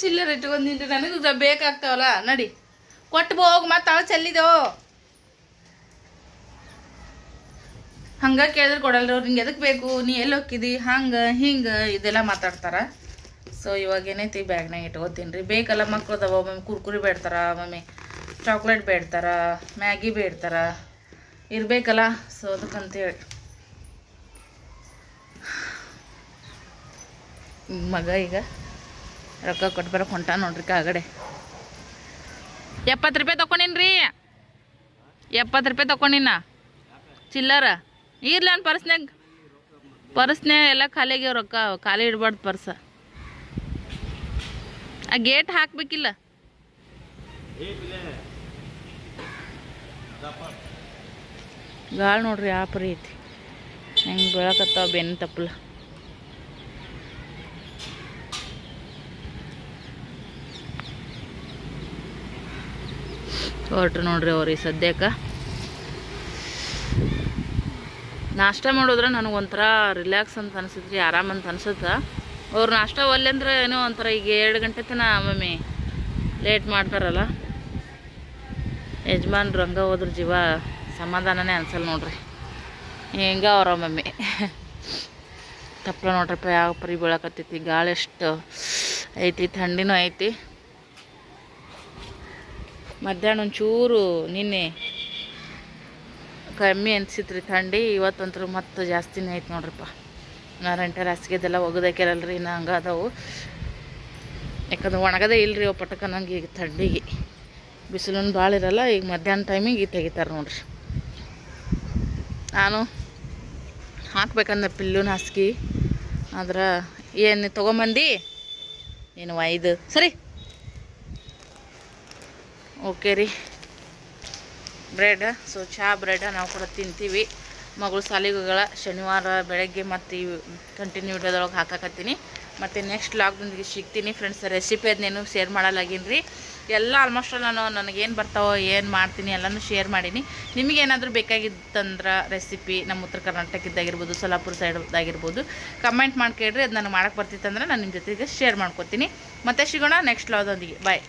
ಚಿಲ್ಲರ್ ಇಟ್ಕೊಂಡು ನನಗೂ ಸ- ಬೇಕಾಗ್ತಾವಲ್ಲ, ನಡಿ. ಕೊಟ್ಟು ಹೋಗಿ, ಮತ್ತೆ ಅವ ಚೆಲ್ಲಿದೋ. ಹಂಗೆ ಕೇಳಿದ್ರೆ ಕೊಡಲ್ರಿ ಅವ್ರು ನಿಂಗೆ ಎದಕ್ಕೆ ಬೇಕು? ನೀ ಎಲ್ಲಿ ಹೋಗಿದಿ ಹಂಗೆ, ಹಿಂಗೆ, ಇದೆಲ್ಲ ಮಾತಾಡ್ತಾರ. ಸೊ ಇವಾಗ ಏನೈತಿ ಬ್ಯಾಗ್ನಾಗ ಇಟ್ಕೋತೀನಿ ರೀ. ಬೇಕಲ್ಲ ಮಕ್ಳು ಅದಾವ, ಒಮ್ಮೊಮ್ಮೆ ಕುರ್ಕುರಿ ಬೇಡ್ತಾರ, ಒಮ್ಮೊಮ್ಮೆ ಚಾಕ್ಲೇಟ್ ಬೇಡ್ತಾರ, ಮ್ಯಾಗಿ ಬೇಡ್ತಾರ. ಇರಬೇಕಲ್ಲ ಸೊ ಅದಕ್ಕಂತೇಳಿ. ಮಗ ಈಗ. ರೊಕ್ಕ ಕೊಟ್ಟು ಬರೋಕೆ ಹೊಂಟ ನೋಡ್ರಿ ಕಾಗಡೆ ಎಪ್ಪತ್ತು ರೂಪಾಯಿ ತೊಗೊಂಡಿನ್ರಿ ಎಪ್ಪತ್ತು ರೂಪಾಯಿ ತೊಗೊಂಡಿನ ಚಿಲ್ಲರ. ಇರ್ಲ ಅವ್ನು ಪರ್ಸ್ನಾಗ ಪರ್ಸ್ನಾಗ ಎಲ್ಲ ಖಾಲಿ ಆಗ್ಯಾವ ರೊಕ್ಕ. ಖಾಲಿ ಇಡ್ಬಾರ್ದು ಪರ್ಸ. ಆ ಗೇಟ್ ಹಾಕ್ಬೇಕಿಲ್ಲ. ಗಾಳ ನೋಡ್ರಿ ಆ ಪರಿ ಐತಿ ಹೆಂಗೆ ಬೆಳಕತ್ತಾವ ಬೆನ್ನು ತಪ್ಪಲ ಹೊರಟ್ರು ನೋಡ್ರಿ ಅವ್ರಿ ಸದ್ಯಕ್ಕೆ. ನಾಷ್ಟ ಮಾಡಿದ್ರೆ ನನಗೆ ಒಂಥರ ರಿಲ್ಯಾಕ್ಸ್ ಅಂತ ಅನಿಸಿದ್ರಿ ಆರಾಮ್ ಅಂತ ಅನಿಸುತ್ತೆ. ಅವ್ರು ನಾಷ್ಟ ಒಲ್ಲೆ ಅಂದ್ರೆ ಏನೋ ಒಂಥರ ಈಗ ಎರಡು ಗಂಟೆ ತನ ಮಮ್ಮಿ ಲೇಟ್ ಮಾಡ್ತಾರಲ್ಲ. ಯಜಮಾನ್ರು ಹಂಗ ಹೋದ್ರ ಜೀವ, ಸಮಾಧಾನನೇ ಅನ್ಸಲ್ಲ ನೋಡ್ರಿ. ಹೆಂಗ ಅವ್ರ ಮಮ್ಮಿ. ತಪ್ಪಲ ನೋಡ್ರಪ್ಪ, ಯಾವ ಪರಿ ಬೀಳಕತ್ತೈತಿ, ಗಾಳಿ ಎಷ್ಟು ಐತಿ, ಥಂಡಿನೂ ಐತಿ. ಮಧ್ಯಾಹ್ನ ಒಂಚೂರು ನಿನ್ನೆ ಕಮ್ಮಿ ಅನ್ಸಿತ್ರಿ ಥಂಡಿ ಇವತ್ತಂತೂ ಮತ್ತೆ ಜಾಸ್ತಿನೇ ಐತೆ ನೋಡ್ರಪ್ಪ. ನಾರಂಟೆ ಹಾಸಿಗೆದೆಲ್ಲ ಒಗದಾಕ್ಯಾರಲ್ರಿ ಇನ್ನು ಹಂಗೆ ಅದಾವು. ಯಾಕಂದ್ರೆ ಒಣಗದೇ ಇಲ್ರಿ ಅವು ಪಟಕ ನಂಗೆ ಈಗ ಥಂಡಿಗೆ. ಬಿಸಿಲು ಭಾಳ ಇರಲ್ಲ, ಈಗ ಮಧ್ಯಾಹ್ನ ಟೈಮಿಗೆ ತೆಗಿತಾರೆ ನೋಡ್ರಿ. ನಾನು ಹಾಕ್ಬೇಕಂದ್ರೆ ಪಿಲ್ಲೂನ ಹಾಸಿಗೆ. ಆದ್ರೆ ಏನು ತೊಗೊಂಬಂದು? ಏನು ವೈದು ಸರಿ. ಓಕೆ ರೀ. ಬ್ರೆಡ್, ಸೊ ಚಹಾ ಬ್ರೆಡ್ ನಾವು ಕೂಡ ತಿಂತೀವಿ. ಮಗಳು ಸಾಲಿಗುಗಳ ಶನಿವಾರ ಬೆಳಗ್ಗೆ ಮತ್ತು ಈ ಕಂಟಿನ್ಯೂ ವಿಡಿಯೋದೊಳಗೆ ಹಾಕಕತ್ತೀನಿ. ಮತ್ತು ನೆಕ್ಸ್ಟ್ ಲಾಗ್ನೊಂದಿಗೆ ಸಿಗ್ತೀನಿ ಫ್ರೆಂಡ್ಸ್ ರೆಸಿಪಿ ಅದನ್ನೇನು ಶೇರ್ ಮಾಡಲಾಗೀನಿ ರೀ ಎಲ್ಲ ಆಲ್ಮೋಸ್ಟ್ ನಾನು ನನಗೇನು ಬರ್ತಾವೋ ಏನು ಮಾಡ್ತೀನಿ ಎಲ್ಲನೂ ಶೇರ್ ಮಾಡೀನಿ. ನಿಮಗೇನಾದರೂ ಬೇಕಾಗಿತ್ತಂದ್ರೆ ರೆಸಿಪಿ ನಮ್ಮ ಉತ್ತರ ಕರ್ನಾಟಕದ್ದಾಗಿರ್ಬೋದು ಸೊಲ್ಲಾಪುರ ಸೈಡ್ದಾಗಿರ್ಬೋದು ಕಮೆಂಟ್ ಮಾಡಿ ಕೇಳ್ರಿ. ಅದು ನನಗೆ ಮಾಡೋಕ್ಕೆ ಬರ್ತಿತ್ತಂದ್ರೆ ನಾನು ನಿಮ್ಮ ಜೊತೆಗೆ ಶೇರ್ ಮಾಡ್ಕೊತೀನಿ. ಮತ್ತೆ ಸಿಗೋಣ ನೆಕ್ಸ್ಟ್ ಲಾದೊಂದಿಗೆ ಬಾಯ್